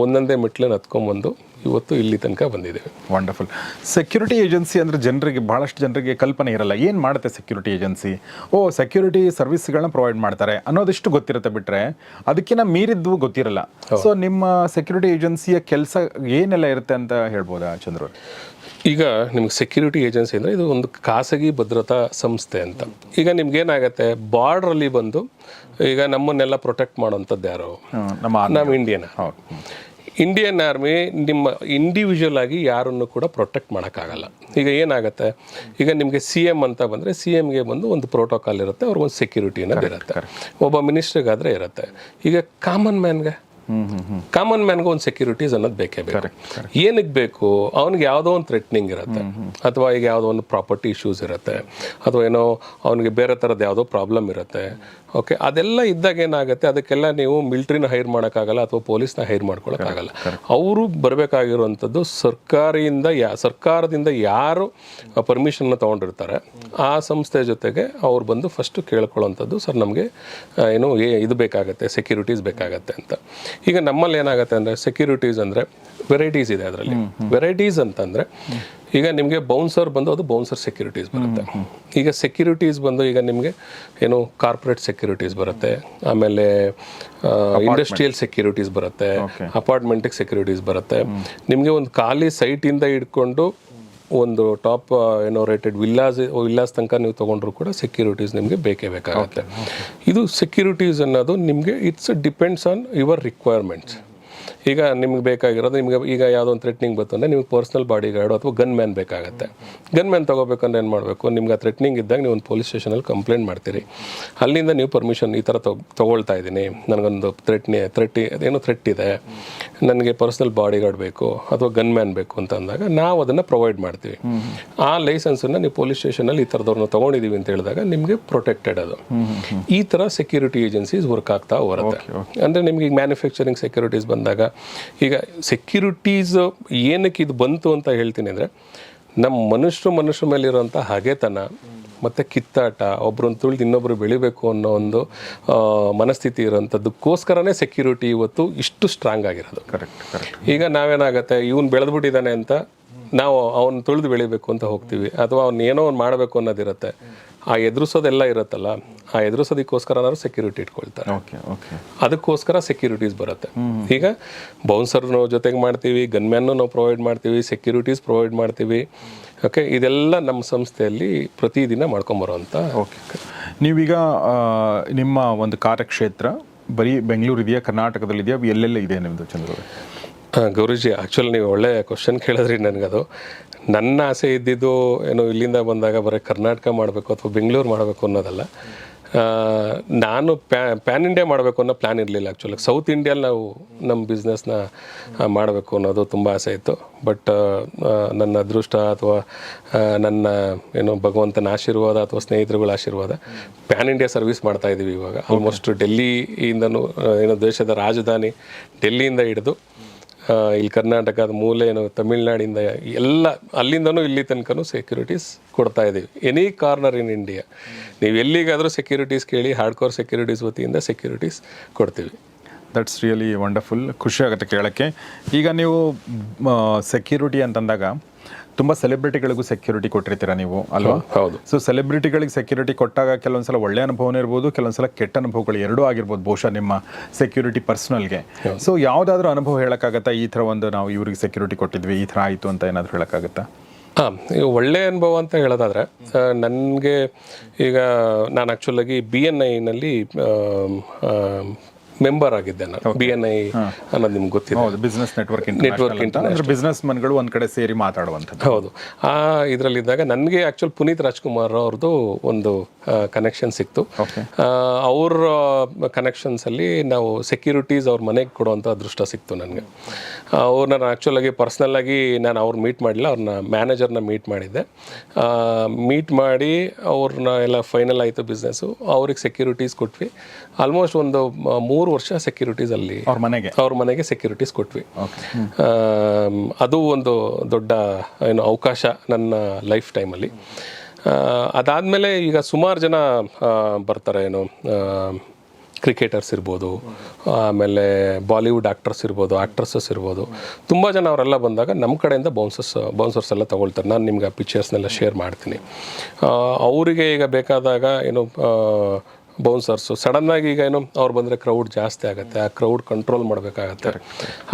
ಒಂದೊಂದೇ ಮೆಟ್ಲನ್ನು ಹತ್ಕೊಂಡ್ಬಂದು ಇವತ್ತು ಇಲ್ಲಿ ತನಕ ಬಂದಿದ್ದೇವೆ. ವಂಡರ್ಫುಲ್ ಸೆಕ್ಯೂರಿಟಿ ಏಜೆನ್ಸಿ ಅಂದರೆ ಜನರಿಗೆ ಭಾಳಷ್ಟು ಜನರಿಗೆ ಕಲ್ಪನೆ ಇರಲ್ಲ. ಏನು ಮಾಡುತ್ತೆ ಸೆಕ್ಯೂರಿಟಿ ಏಜೆನ್ಸಿ ಓ ಸೆಕ್ಯೂರಿಟಿ ಸರ್ವಿಸ್ಗಳನ್ನ ಪ್ರೊವೈಡ್ ಮಾಡ್ತಾರೆ. ಅನ್ನೋದಿಷ್ಟು ಗೊತ್ತಿರುತ್ತೆ ಬಿಟ್ಟರೆ ಅದಕ್ಕಿಂತ ಮೀರಿದ್ದು ಗೊತ್ತಿರಲ್ಲ. ಸೊ ನಿಮ್ಮ ಸೆಕ್ಯೂರಿಟಿ ಏಜೆನ್ಸಿಯ ಕೆಲಸ ಏನೆಲ್ಲ ಇರುತ್ತೆ ಅಂತ ಹೇಳ್ಬೋದಾ ಚಂದ್ರು ಈಗ ನಿಮ್ಗೆ ಸೆಕ್ಯೂರಿಟಿ ಏಜೆನ್ಸಿ ಅಂದರೆ ಇದು ಒಂದು ಖಾಸಗಿ ಭದ್ರತಾ ಸಂಸ್ಥೆ ಅಂತ. ಈಗ ನಿಮ್ಗೇನಾಗತ್ತೆ ಬಾರ್ಡ್ರಲ್ಲಿ ಬಂದು ಈಗ ನಮ್ಮನ್ನೆಲ್ಲ ಪ್ರೊಟೆಕ್ಟ್ ಮಾಡೋಂಥದ್ದು ಯಾರು? ನಮ್ಮ. ನಮ್ಮ ಇಂಡಿಯನ್ ಹೌದು. ಇಂಡಿಯನ್ ಆರ್ಮಿ ನಿಮ್ಮ ಇಂಡಿವಿಜುವಲ್ ಆಗಿ ಯಾರನ್ನು ಕೂಡ ಪ್ರೊಟೆಕ್ಟ್ ಮಾಡೋಕ್ಕಾಗಲ್ಲ. ಈಗ ಏನಾಗುತ್ತೆ? ಈಗ ನಿಮಗೆ ಸಿ ಎಂ ಅಂತ ಬಂದರೆ ಸಿ ಎಮ್ಗೆ ಬಂದು ಒಂದು ಪ್ರೋಟೋಕಾಲ್ ಇರುತ್ತೆ ಅವ್ರಿಗೊಂದು ಸೆಕ್ಯೂರಿಟಿ ಅನ್ನೋದು ಇರುತ್ತೆ ಒಬ್ಬ ಮಿನಿಸ್ಟ್ರಿಗಾದರೆ ಇರುತ್ತೆ. ಈಗ ಕಾಮನ್ ಮ್ಯಾನ್ಗೆ ಕಾಮನ್ ಮ್ಯಾನ್ಗೆ ಒಂದು ಸೆಕ್ಯೂರಿಟೀಸ್ ಅನ್ನೋದು ಬೇಕೇ ಬೇಕು. ಏನಕ್ಕೆ ಬೇಕು? ಅವನಿಗೆ ಯಾವುದೋ ಒಂದು ಥ್ರೆಟ್ನಿಂಗ್ ಇರುತ್ತೆ. ಅಥವಾ ಈಗ ಯಾವುದೋ ಒಂದು ಪ್ರಾಪರ್ಟಿ ಇಶ್ಯೂಸ್ ಇರುತ್ತೆ. ಅಥವಾ ಏನೋ ಅವನಿಗೆ ಬೇರೆ ಥರದ್ದು ಯಾವುದೋ ಪ್ರಾಬ್ಲಮ್ ಇರುತ್ತೆ. ಓಕೆ ಅದೆಲ್ಲ ಇದ್ದಾಗ ಏನಾಗುತ್ತೆ? ಅದಕ್ಕೆಲ್ಲ ನೀವು ಮಿಲ್ಟ್ರಿನ ಹೈರ್ ಮಾಡೋಕ್ಕಾಗಲ್ಲ ಅಥವಾ ಪೊಲೀಸ್ನ ಹೈರ್ ಮಾಡ್ಕೊಳ್ಳೋಕ್ಕಾಗಲ್ಲ ಅವರು ಬರಬೇಕಾಗಿರುವಂಥದ್ದು ಸರ್ಕಾರಿಯಿಂದ ಯಾ ಸರ್ಕಾರದಿಂದ ಯಾರು ಪರ್ಮಿಷನ್ನ ತೊಗೊಂಡಿರ್ತಾರೆ ಆ ಸಂಸ್ಥೆ ಜೊತೆಗೆ ಅವ್ರು ಬಂದು ಫಸ್ಟು ಕೇಳ್ಕೊಳ್ಳೋಂಥದ್ದು ಸರ್ ನಮಗೆ ಏನು ಏ- ಇದು ಬೇಕಾಗತ್ತೆ ಸೆಕ್ಯೂರಿಟೀಸ್ ಬೇಕಾಗತ್ತೆ ಅಂತ. ಈಗ ನಮ್ಮಲ್ಲಿ ಏನಾಗುತ್ತೆ ಅಂದರೆ ಸೆಕ್ಯೂರಿಟೀಸ್ ಅಂದರೆ ವೆರೈಟೀಸ್ ಇದೆ ಅದರಲ್ಲಿ. ವೆರೈಟೀಸ್ ಅಂತಂದರೆ ಈಗ ನಿಮಗೆ ಬೌನ್ಸರ್ ಬಂದು ಅದು ಬೌನ್ಸರ್ ಸೆಕ್ಯೂರಿಟೀಸ್ ಬರುತ್ತೆ. ಈಗ ಸೆಕ್ಯೂರಿಟೀಸ್ ಬಂದು ಈಗ ನಿಮಗೆ ಏನು ಕಾರ್ಪೊರೇಟ್ ಸೆಕ್ಯೂರಿಟೀಸ್ ಬರುತ್ತೆ ಆಮೇಲೆ ಇಂಡಸ್ಟ್ರಿಯಲ್ ಸೆಕ್ಯೂರಿಟೀಸ್ ಬರುತ್ತೆ ಅಪಾರ್ಟ್ಮೆಂಟಿಗೆ ಸೆಕ್ಯೂರಿಟೀಸ್ ಬರುತ್ತೆ. ನಿಮಗೆ ಒಂದು ಖಾಲಿ ಸೈಟಿಂದ ಹಿಡ್ಕೊಂಡು ಒಂದು ಟಾಪ್ ಏನೋ ರೇಟೆಡ್ ವಿಲ್ಲಾಸ್ ವಿಲ್ಲಾಸ್ ತನಕ ನೀವು ತೊಗೊಂಡ್ರು ಕೂಡ ಸೆಕ್ಯೂರಿಟೀಸ್ ನಿಮಗೆ ಬೇಕೇ ಬೇಕಾಗುತ್ತೆ. ಇದು ಸೆಕ್ಯೂರಿಟೀಸ್ ಅನ್ನೋದು ನಿಮಗೆ it's depends on your requirements ಈಗ ನಿಮ್ಗೆ ಬೇಕಾಗಿರೋದು ನಿಮ್ಗೆ ಈಗ ಯಾವುದೋ ಒಂದು ಥ್ರೆಟ್ನಿಂಗ್ ಬಂತು ಅಂದರೆ ನಿಮ್ಗೆ ಪರ್ಸ್ನಲ್ ಬಾಡಿ ಗಾರ್ಡು ಅಥವಾ ಗನ್ ಮ್ಯಾನ್ ಬೇಕಾಗುತ್ತೆ. ಗನ್ ಮ್ಯಾನ್ ತೊಗೋಬೇಕಂದ್ರೆ ಏನು ಮಾಡಬೇಕು? ನಿಮ್ಗೆ ಆ ಥ್ರೆಟ್ನಿಂಗ್ ಇದ್ದಾಗ ನೀವು ಒಂದು ಪೊಲೀಸ್ ಸ್ಟೇಷನಲ್ಲಿ ಕಂಪ್ಲೇಂಟ್ ಮಾಡ್ತೀರಿ. ಅಲ್ಲಿಂದ ನೀವು ಪರ್ಮಿಷನ್ ಈ ಥರ ತಗೊ ತೊಗೊಳ್ತಾ ಇದ್ದೀನಿ. ನನಗೊಂದು ಥ್ರೆಟ್ನಿ ಥ್ರೆಟ್ಟಿ ಅದೇನೋ ಥ್ರೆಟ್ ಇದೆ. ನನಗೆ ಪರ್ಸ್ನಲ್ ಬಾಡಿ ಗಾರ್ಡ್ ಬೇಕು ಅಥವಾ ಗನ್ ಮ್ಯಾನ್ ಬೇಕು ಅಂತ ಅಂದಾಗ ನಾವು ಅದನ್ನು ಪ್ರೊವೈಡ್ ಮಾಡ್ತೀವಿ. ಆ ಲೈಸೆನ್ಸನ್ನು ನೀವು ಪೊಲೀಸ್ ಸ್ಟೇಷನಲ್ಲಿ ಈ ಥರದವ್ರನ್ನ ತೊಗೊಂಡಿದ್ದೀವಿ ಅಂತ ಹೇಳಿದಾಗ ನಿಮಗೆ ಪ್ರೊಟೆಕ್ಟೆಡ್ ಅದು. ಈ ಥರ ಸೆಕ್ಯೂರಿಟಿ ಏಜೆನ್ಸೀಸ್ ವರ್ಕ್ ಆಗ್ತಾ ಬರುತ್ತೆ ಅಂದರೆ ನಿಮಗೆ ಈಗ ಮ್ಯಾನುಫ್ಯಾಕ್ಚರಿಂಗ್ ಸೆಕ್ಯೂರಿಟೀಸ್ ಬಂದಾಗ ಈಗ ಸೆಕ್ಯೂರಿಟೀಸ್ ಏನಕ್ಕೆ ಇದು ಬಂತು ಅಂತ ಹೇಳ್ತೀನಿ ಅಂದರೆ ನಮ್ಮ ಮನುಷ್ಯರು ಮನುಷ್ಯರ ಮೇಲಿರುವಂಥ ಹಗೆತನ ಮತ್ತು ಕಿತ್ತಾಟ ಒಬ್ಬರನ್ನು ತುಳಿದು ಇನ್ನೊಬ್ಬರು ಬೆಳಿಬೇಕು ಅನ್ನೋ ಒಂದು ಮನಸ್ಥಿತಿ ಇರೋಂಥದ್ದಕ್ಕೋಸ್ಕರನೇ ಸೆಕ್ಯೂರಿಟಿ ಇವತ್ತು ಇಷ್ಟು ಸ್ಟ್ರಾಂಗ್ ಆಗಿರೋದು. ಕರೆಕ್ಟ್ ಕರೆಕ್ಟ್ ಈಗ ನಾವೇನಾಗುತ್ತೆ ಇವನು ಬೆಳೆದ್ಬಿಟ್ಟಿದ್ದಾನೆ ಅಂತ ನಾವು ಅವನು ತುಳಿದು ಬೆಳಿಬೇಕು ಅಂತ ಹೋಗ್ತೀವಿ ಅಥವಾ ಅವ್ನು ಏನೋ ಒಂದು ಮಾಡಬೇಕು ಅನ್ನೋದಿರುತ್ತೆ ಆ ಎದುರಿಸೋದೆಲ್ಲ ಇರುತ್ತಲ್ಲ ಆ ಎದುರಿಸೋದಕ್ಕೋಸ್ಕರ ಸೆಕ್ಯೂರಿಟಿ ಇಟ್ಕೊಳ್ತಾರೆ. ಓಕೆ ಓಕೆ ಅದಕ್ಕೋಸ್ಕರ ಸೆಕ್ಯೂರಿಟೀಸ್ ಬರುತ್ತೆ. ಈಗ ಬೌನ್ಸರ್ ಜೊತೆಗೆ ಮಾಡ್ತೀವಿ ಗನ್ಮ್ಯಾನ್ನು ನಾವು ಪ್ರೊವೈಡ್ ಮಾಡ್ತೀವಿ ಸೆಕ್ಯೂರಿಟೀಸ್ ಪ್ರೊವೈಡ್ ಮಾಡ್ತೀವಿ. ಓಕೆ ಇದೆಲ್ಲ ನಮ್ಮ ಸಂಸ್ಥೆಯಲ್ಲಿ ಪ್ರತಿದಿನ ಮಾಡ್ಕೊಂಬರುವಂಥ ಓಕೆ ನೀವೀಗ ನಿಮ್ಮ ಒಂದು ಕಾರ್ಯಕ್ಷೇತ್ರ ಬರೀ ಬೆಂಗಳೂರು ಇದೆಯಾ ಕರ್ನಾಟಕದಲ್ಲಿ ಇದೆಯಾ ಎಲ್ಲೆಲ್ಲ ಇದೆ ನಿಮ್ಮದು ಚಂದ್ರ ಗೌರೀಜಿ ಆ್ಯಕ್ಚುಲಿ ನೀವು ಒಳ್ಳೆ ಕ್ವಶನ್ ಕೇಳಿದ್ರಿ ನನಗದು. ನನ್ನ ಆಸೆ ಇದ್ದಿದ್ದು ಏನು ಇಲ್ಲಿಂದ ಬಂದಾಗ ಬರೀ ಕರ್ನಾಟಕ ಮಾಡಬೇಕು ಅಥವಾ ಬೆಂಗಳೂರು ಮಾಡಬೇಕು ಅನ್ನೋದಲ್ಲ. ನಾನು ಪ್ಯಾ ಪ್ಯಾನ್ ಇಂಡಿಯಾ ಮಾಡಬೇಕು ಅನ್ನೋ ಪ್ಲ್ಯಾನ್ ಇರಲಿಲ್ಲ ಆ್ಯಕ್ಚುಲಿ ಸೌತ್ ಇಂಡಿಯಲ್ಲಿ ನಾವು ನಮ್ಮ ಬಿಸ್ನೆಸ್ನ ಮಾಡಬೇಕು ಅನ್ನೋದು ತುಂಬ ಆಸೆ ಇತ್ತು. ಬಟ್ ನನ್ನ ಅದೃಷ್ಟ ಅಥವಾ ನನ್ನ ಏನು ಭಗವಂತನ ಆಶೀರ್ವಾದ ಅಥವಾ ಸ್ನೇಹಿತರುಗಳ ಆಶೀರ್ವಾದ ಪ್ಯಾನ್ ಇಂಡಿಯಾ ಸರ್ವಿಸ್ ಮಾಡ್ತಾ ಇದ್ದೀವಿ ಇವಾಗ. ಆಲ್ಮೋಸ್ಟ್ ಡೆಲ್ಲಿಯಿಂದನೂ ಇಂದನು ಏನು ದೇಶದ ರಾಜಧಾನಿ ಡೆಲ್ಲಿಯಿಂದ ಹಿಡಿದು ಇಲ್ಲಿ ಕರ್ನಾಟಕದ ಮೂಲೆ ಏನು, ತಮಿಳ್ನಾಡಿಂದ ಎಲ್ಲ, ಅಲ್ಲಿಂದನೂ ಇಲ್ಲಿ ತನಕನೂ ಸೆಕ್ಯೂರಿಟೀಸ್ ಕೊಡ್ತಾ ಇದ್ದೀವಿ ಎನಿ ಕಾರ್ನರ್ ಇನ್ ಇಂಡಿಯಾ ನೀವು ಎಲ್ಲಿಗಾದರೂ ಸೆಕ್ಯೂರಿಟೀಸ್ ಕೇಳಿ ಹಾರ್ಡ್ ಕೋರ್ ಸೆಕ್ಯೂರಿಟೀಸ್ ವತಿಯಿಂದ ಸೆಕ್ಯೂರಿಟೀಸ್ ಕೊಡ್ತೀವಿ. ದಟ್ಸ್ ರಿಯಲಿ ವಂಡರ್ಫುಲ್ ಖುಷಿಯಾಗುತ್ತೆ ಕೇಳೋಕ್ಕೆ. ಈಗ ನೀವು ಸೆಕ್ಯೂರಿಟಿ ಅಂತಂದಾಗ ತುಂಬ ಸೆಲೆಬ್ರಿಟಿಗಳಿಗೂ ಸೆಕ್ಯೂರಿಟಿ ಕೊಟ್ಟಿರ್ತೀರ ನೀವು ಅಲ್ವಾ? ಹೌದು ಸೊ ಸೆಲೆಬ್ರಿಟಿಗಳಿಗೆ ಸೆಕ್ಯೂರಿಟಿ ಕೊಟ್ಟಾಗ ಕೆಲವೊಂದ್ಸಲ ಒಳ್ಳೆ ಅನುಭವನೇ ಇರ್ಬೋದು ಕೆಲವೊಂದ್ಸಲ ಕೆಟ್ಟ ಅನುಭವಗಳು ಎರಡೂ ಆಗಿರ್ಬೋದು ಬಹುಶಃ ನಿಮ್ಮ ಸೆಕ್ಯೂರಿಟಿ ಪರ್ಸ್ನಲ್ಗೆ ಸೊ ಯಾವುದಾದ್ರೂ ಅನುಭವ ಹೇಳೋಕ್ಕಾಗತ್ತಾ ಈ ಥರ ಒಂದು ನಾವು ಇವ್ರಿಗೆ ಸೆಕ್ಯೂರಿಟಿ ಕೊಟ್ಟಿದ್ವಿ ಈ ಥರ ಆಯಿತು ಅಂತ ಏನಾದರೂ ಹೇಳೋಕ್ಕಾಗತ್ತಾ? ಹಾಂ ಒಳ್ಳೆ ಅನುಭವ ಅಂತ ಹೇಳೋದಾದರೆ ನನಗೆ ಈಗ ನಾನು ಆ್ಯಕ್ಚುಲಾಗಿ ಬಿ ಎನ್ ಐನಲ್ಲಿ ಮೆಂಬರ್ ಆಗಿದ್ದೆ ನಾನು. ಬಿ ಎನ್ ಐ ಅನ್ನೋದು ನಿಮ್ಗೆ ಗೊತ್ತಿದೆ. ಬಿಸ್ನೆಸ್ ನೆಟ್ವರ್ಕ್ ಇಂಟರ್ನ್ಯಾಷನಲ್ ಅಂತ. ಅಂದ್ರೆ ಬಿಸ್ನೆಸ್ ಮನ್ಗಳು ಒಂದ್ ಕಡೆ ಸೇರಿ ಮಾತಾಡುವಂಥದ್ದು. ಹೌದು. ಆ ಇದರಲ್ಲಿದ್ದಾಗ ನನಗೆ ಆ್ಯಕ್ಚುಲ್ ಪುನೀತ್ ರಾಜ್ಕುಮಾರ್ ಅವ್ರದ್ದು ಒಂದು ಕನೆಕ್ಷನ್ ಸಿಕ್ತು. ಅವ್ರ ಕನೆಕ್ಷನ್ಸಲ್ಲಿ ನಾವು ಸೆಕ್ಯೂರಿಟೀಸ್ ಅವ್ರ ಮನೆಗೆ ಕೊಡುವಂಥ ಅದೃಷ್ಟ ಸಿಕ್ತು ನನಗೆ. ಅವ್ರು ನಾನು ಆ್ಯಕ್ಚುಲಾಗಿ ಪರ್ಸ್ನಲ್ಲಾಗಿ ನಾನು ಅವ್ರು ಮೀಟ್ ಮಾಡಿಲ್ಲ ಅವ್ರನ್ನ ಮ್ಯಾನೇಜರ್ನ ಮೀಟ್ ಮಾಡಿದ್ದೆ. ಮೀಟ್ ಮಾಡಿ ಅವ್ರನ್ನ ಎಲ್ಲ ಫೈನಲ್ ಆಯಿತು ಬಿಸ್ನೆಸ್ಸು ಅವ್ರಿಗೆ ಸೆಕ್ಯೂರಿಟೀಸ್ ಕೊಟ್ವಿ. ಆಲ್ಮೋಸ್ಟ್ ಒಂದು ಮ- ಮೂರು ವರ್ಷ ಸೆಕ್ಯೂರಿಟೀಸ್ ಅಲ್ಲಿ ಅವ್ರ ಮನೆಗೆ? ಅವ್ರ ಮನೆಗೆ ಸೆಕ್ಯೂರಿಟೀಸ್ ಕೊಟ್ವಿ. ಅದು ಒಂದು ದೊಡ್ಡ ಏನು ಅವಕಾಶ ನನ್ನ ಲೈಫ್ ಟೈಮಲ್ಲಿ ಅದಾದಮೇಲೆ ಈಗ ಸುಮಾರು ಜನ ಬರ್ತಾರೆ ಏನು ಕ್ರಿಕೆಟರ್ಸ್ ಇರ್ಬೋದು ಆಮೇಲೆ ಬಾಲಿವುಡ್ ಆ್ಯಕ್ಟರ್ಸ್ ಇರ್ಬೋದು ಆ್ಯಕ್ಟ್ರಸಸ್ ಇರ್ಬೋದು. ತುಂಬ ಜನ ಅವರೆಲ್ಲ ಬಂದಾಗ ನಮ್ಮ ಕಡೆಯಿಂದ ಬೌನ್ಸರ್ಸ್ ಬೌನ್ಸರ್ಸ್ ಎಲ್ಲ ತೊಗೊಳ್ತಾರೆ. ನಾನು ನಿಮ್ಗೆ ಆ ಪಿಕ್ಚರ್ಸ್ನೆಲ್ಲ ಶೇರ್ ಮಾಡ್ತೀನಿ. ಅವರಿಗೆ ಈಗ ಬೇಕಾದಾಗ ಏನು ಬೌನ್ಸರ್ಸು ಸಡನ್ನಾಗಿ ಈಗ ಏನು ಅವ್ರು ಬಂದರೆ ಕ್ರೌಡ್ ಜಾಸ್ತಿ ಆಗುತ್ತೆ. ಆ ಕ್ರೌಡ್ ಕಂಟ್ರೋಲ್ ಮಾಡಬೇಕಾಗತ್ತೆ.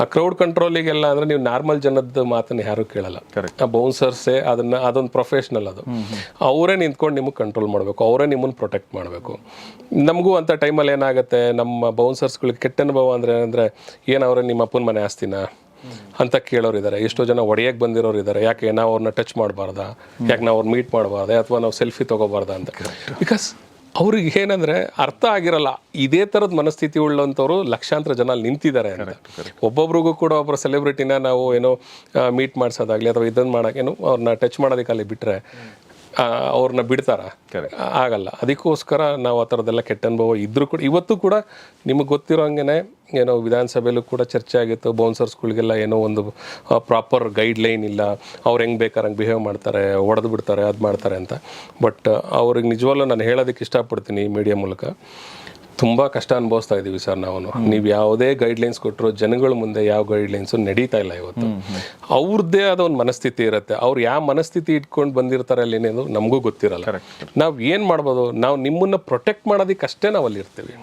ಆ ಕ್ರೌಡ್ ಕಂಟ್ರೋಲಿಗೆಲ್ಲ ಅಂದರೆ ನೀವು ನಾರ್ಮಲ್ ಜನದ ಮಾತನ್ನು ಯಾರೂ ಕೇಳಲ್ಲ. ಆ ಬೌನ್ಸರ್ಸೇ ಅದನ್ನು ಅದೊಂದು ಪ್ರೊಫೆಷ್ನಲ್ ಅದು. ಅವರೇ ನಿಂತ್ಕೊಂಡು ನಿಮಗೆ ಕಂಟ್ರೋಲ್ ಮಾಡಬೇಕು. ಅವರೇ ನಿಮ್ಮನ್ನು ಪ್ರೊಟೆಕ್ಟ್ ಮಾಡಬೇಕು. ನಮಗೂ ಅಂಥ ಟೈಮಲ್ಲಿ ಏನಾಗುತ್ತೆ? ನಮ್ಮ ಬೌನ್ಸರ್ಸ್ಗಳಿಗೆ ಕೆಟ್ಟ ಅನುಭವ ಅಂದರೆ ಅಂದರೆ ಏನು ಅವರೇ ನಿಮ್ಮ ಅಪ್ಪನ ಮನೆ ಆಸ್ತಿನ? ಅಂತ ಕೇಳೋರು ಇದ್ದಾರೆ ಎಷ್ಟೋ ಜನ ಒಡೆಯಕ್ಕೆ ಬಂದಿರೋರು ಇದ್ದಾರೆ ಯಾಕೆ? ನಾವು ಅವ್ರನ್ನ ಟಚ್ ಮಾಡಬಾರ್ದಾ? ಯಾಕೆ ನಾವು ಅವ್ರನ್ನ ಮೀಟ್ ಮಾಡಬಾರ್ದ? ಅಥವಾ ನಾವು ಸೆಲ್ಫಿ ತೊಗೋಬಾರ್ದಾ ಅಂತ. ಬಿಕಾಸ್ ಅವ್ರಿಗೆ ಏನಂದ್ರೆ ಅರ್ಥ ಆಗಿರಲ್ಲ. ಇದೇ ಥರದ ಮನಸ್ಥಿತಿ ಉಳ್ಳಂಥವ್ರು ಲಕ್ಷಾಂತರ ಜನ ನಿಂತಿದ್ದಾರೆ ಅಂತ. ಒಬ್ಬೊಬ್ರಿಗೂ ಕೂಡ ಒಬ್ಬರ ಸೆಲೆಬ್ರಿಟಿನ ನಾವು ಏನೋ ಮೀಟ್ ಮಾಡಿಸೋದಾಗ್ಲಿ ಅಥವಾ ಇದನ್ನು ಮಾಡೋಕ್ಕೇನೋ ಅವ್ರನ್ನ ಟಚ್ ಮಾಡೋದಕ್ಕೆ ಅಲ್ಲಿ ಬಿಟ್ಟರೆ ಅವ್ರನ್ನ ಬಿಡ್ತಾರ? ಆಗಲ್ಲ. ಅದಕ್ಕೋಸ್ಕರ ನಾವು ಆ ಥರದ್ದೆಲ್ಲ ಕೆಟ್ಟ ಅನುಭವ ಇದ್ರೂ ಕೂಡ ಇವತ್ತು ಕೂಡ ನಿಮಗೆ ಗೊತ್ತಿರೋ ಹಂಗೆ ಏನೋ ವಿಧಾನಸಭೆಯಲ್ಲೂ ಕೂಡ ಚರ್ಚೆ ಆಗಿತ್ತು ಬೌನ್ಸರ್ಸ್ಗಳಿಗೆಲ್ಲ ಏನೋ ಒಂದು ಪ್ರಾಪರ್ ಗೈಡ್ಲೈನ್ ಇಲ್ಲ ಅವ್ರು ಹೆಂಗೆ ಬೇಕಾದ್ರೆ ಹಂಗೆ ಬಿಹೇವ್ ಮಾಡ್ತಾರೆ ಒಡೆದು ಬಿಡ್ತಾರೆ ಅದು ಮಾಡ್ತಾರೆ ಅಂತ. ಬಟ್ ಅವ್ರಿಗೆ ನಿಜವಲ್ಲೂ ನಾನು ಹೇಳೋದಕ್ಕೆ ಇಷ್ಟಪಡ್ತೀನಿ ಈ ಮೀಡಿಯಾ ಮೂಲಕ. ತುಂಬ ಕಷ್ಟ ಅನುಭವಿಸ್ತಾ ಇದ್ದೀವಿ ಸರ್ ನಾವು ನೀವು ಯಾವುದೇ ಗೈಡ್ಲೈನ್ಸ್ ಕೊಟ್ಟರು ಜನಗಳ ಮುಂದೆ ಯಾವ ಗೈಡ್ಲೈನ್ಸು ನಡೀತಾ ಇಲ್ಲ ಇವತ್ತು. ಅವ್ರದ್ದೇ ಆದ ಒಂದು ಮನಸ್ಥಿತಿ ಇರುತ್ತೆ. ಅವ್ರು ಯಾವ ಮನಸ್ಥಿತಿ ಇಟ್ಕೊಂಡು ಬಂದಿರ್ತಾರೆ ಅಲ್ಲಿ ಏನೇನು ನಮಗೂ ಗೊತ್ತಿರಲ್ಲ. ನಾವು ಏನು ಮಾಡ್ಬೋದು? ನಾವು ನಿಮ್ಮನ್ನ ಪ್ರೊಟೆಕ್ಟ್ ಮಾಡೋದಕ್ಕೆ ಅಷ್ಟೇ ನಾವು ಅಲ್ಲಿ ಇರ್ತೀವಿ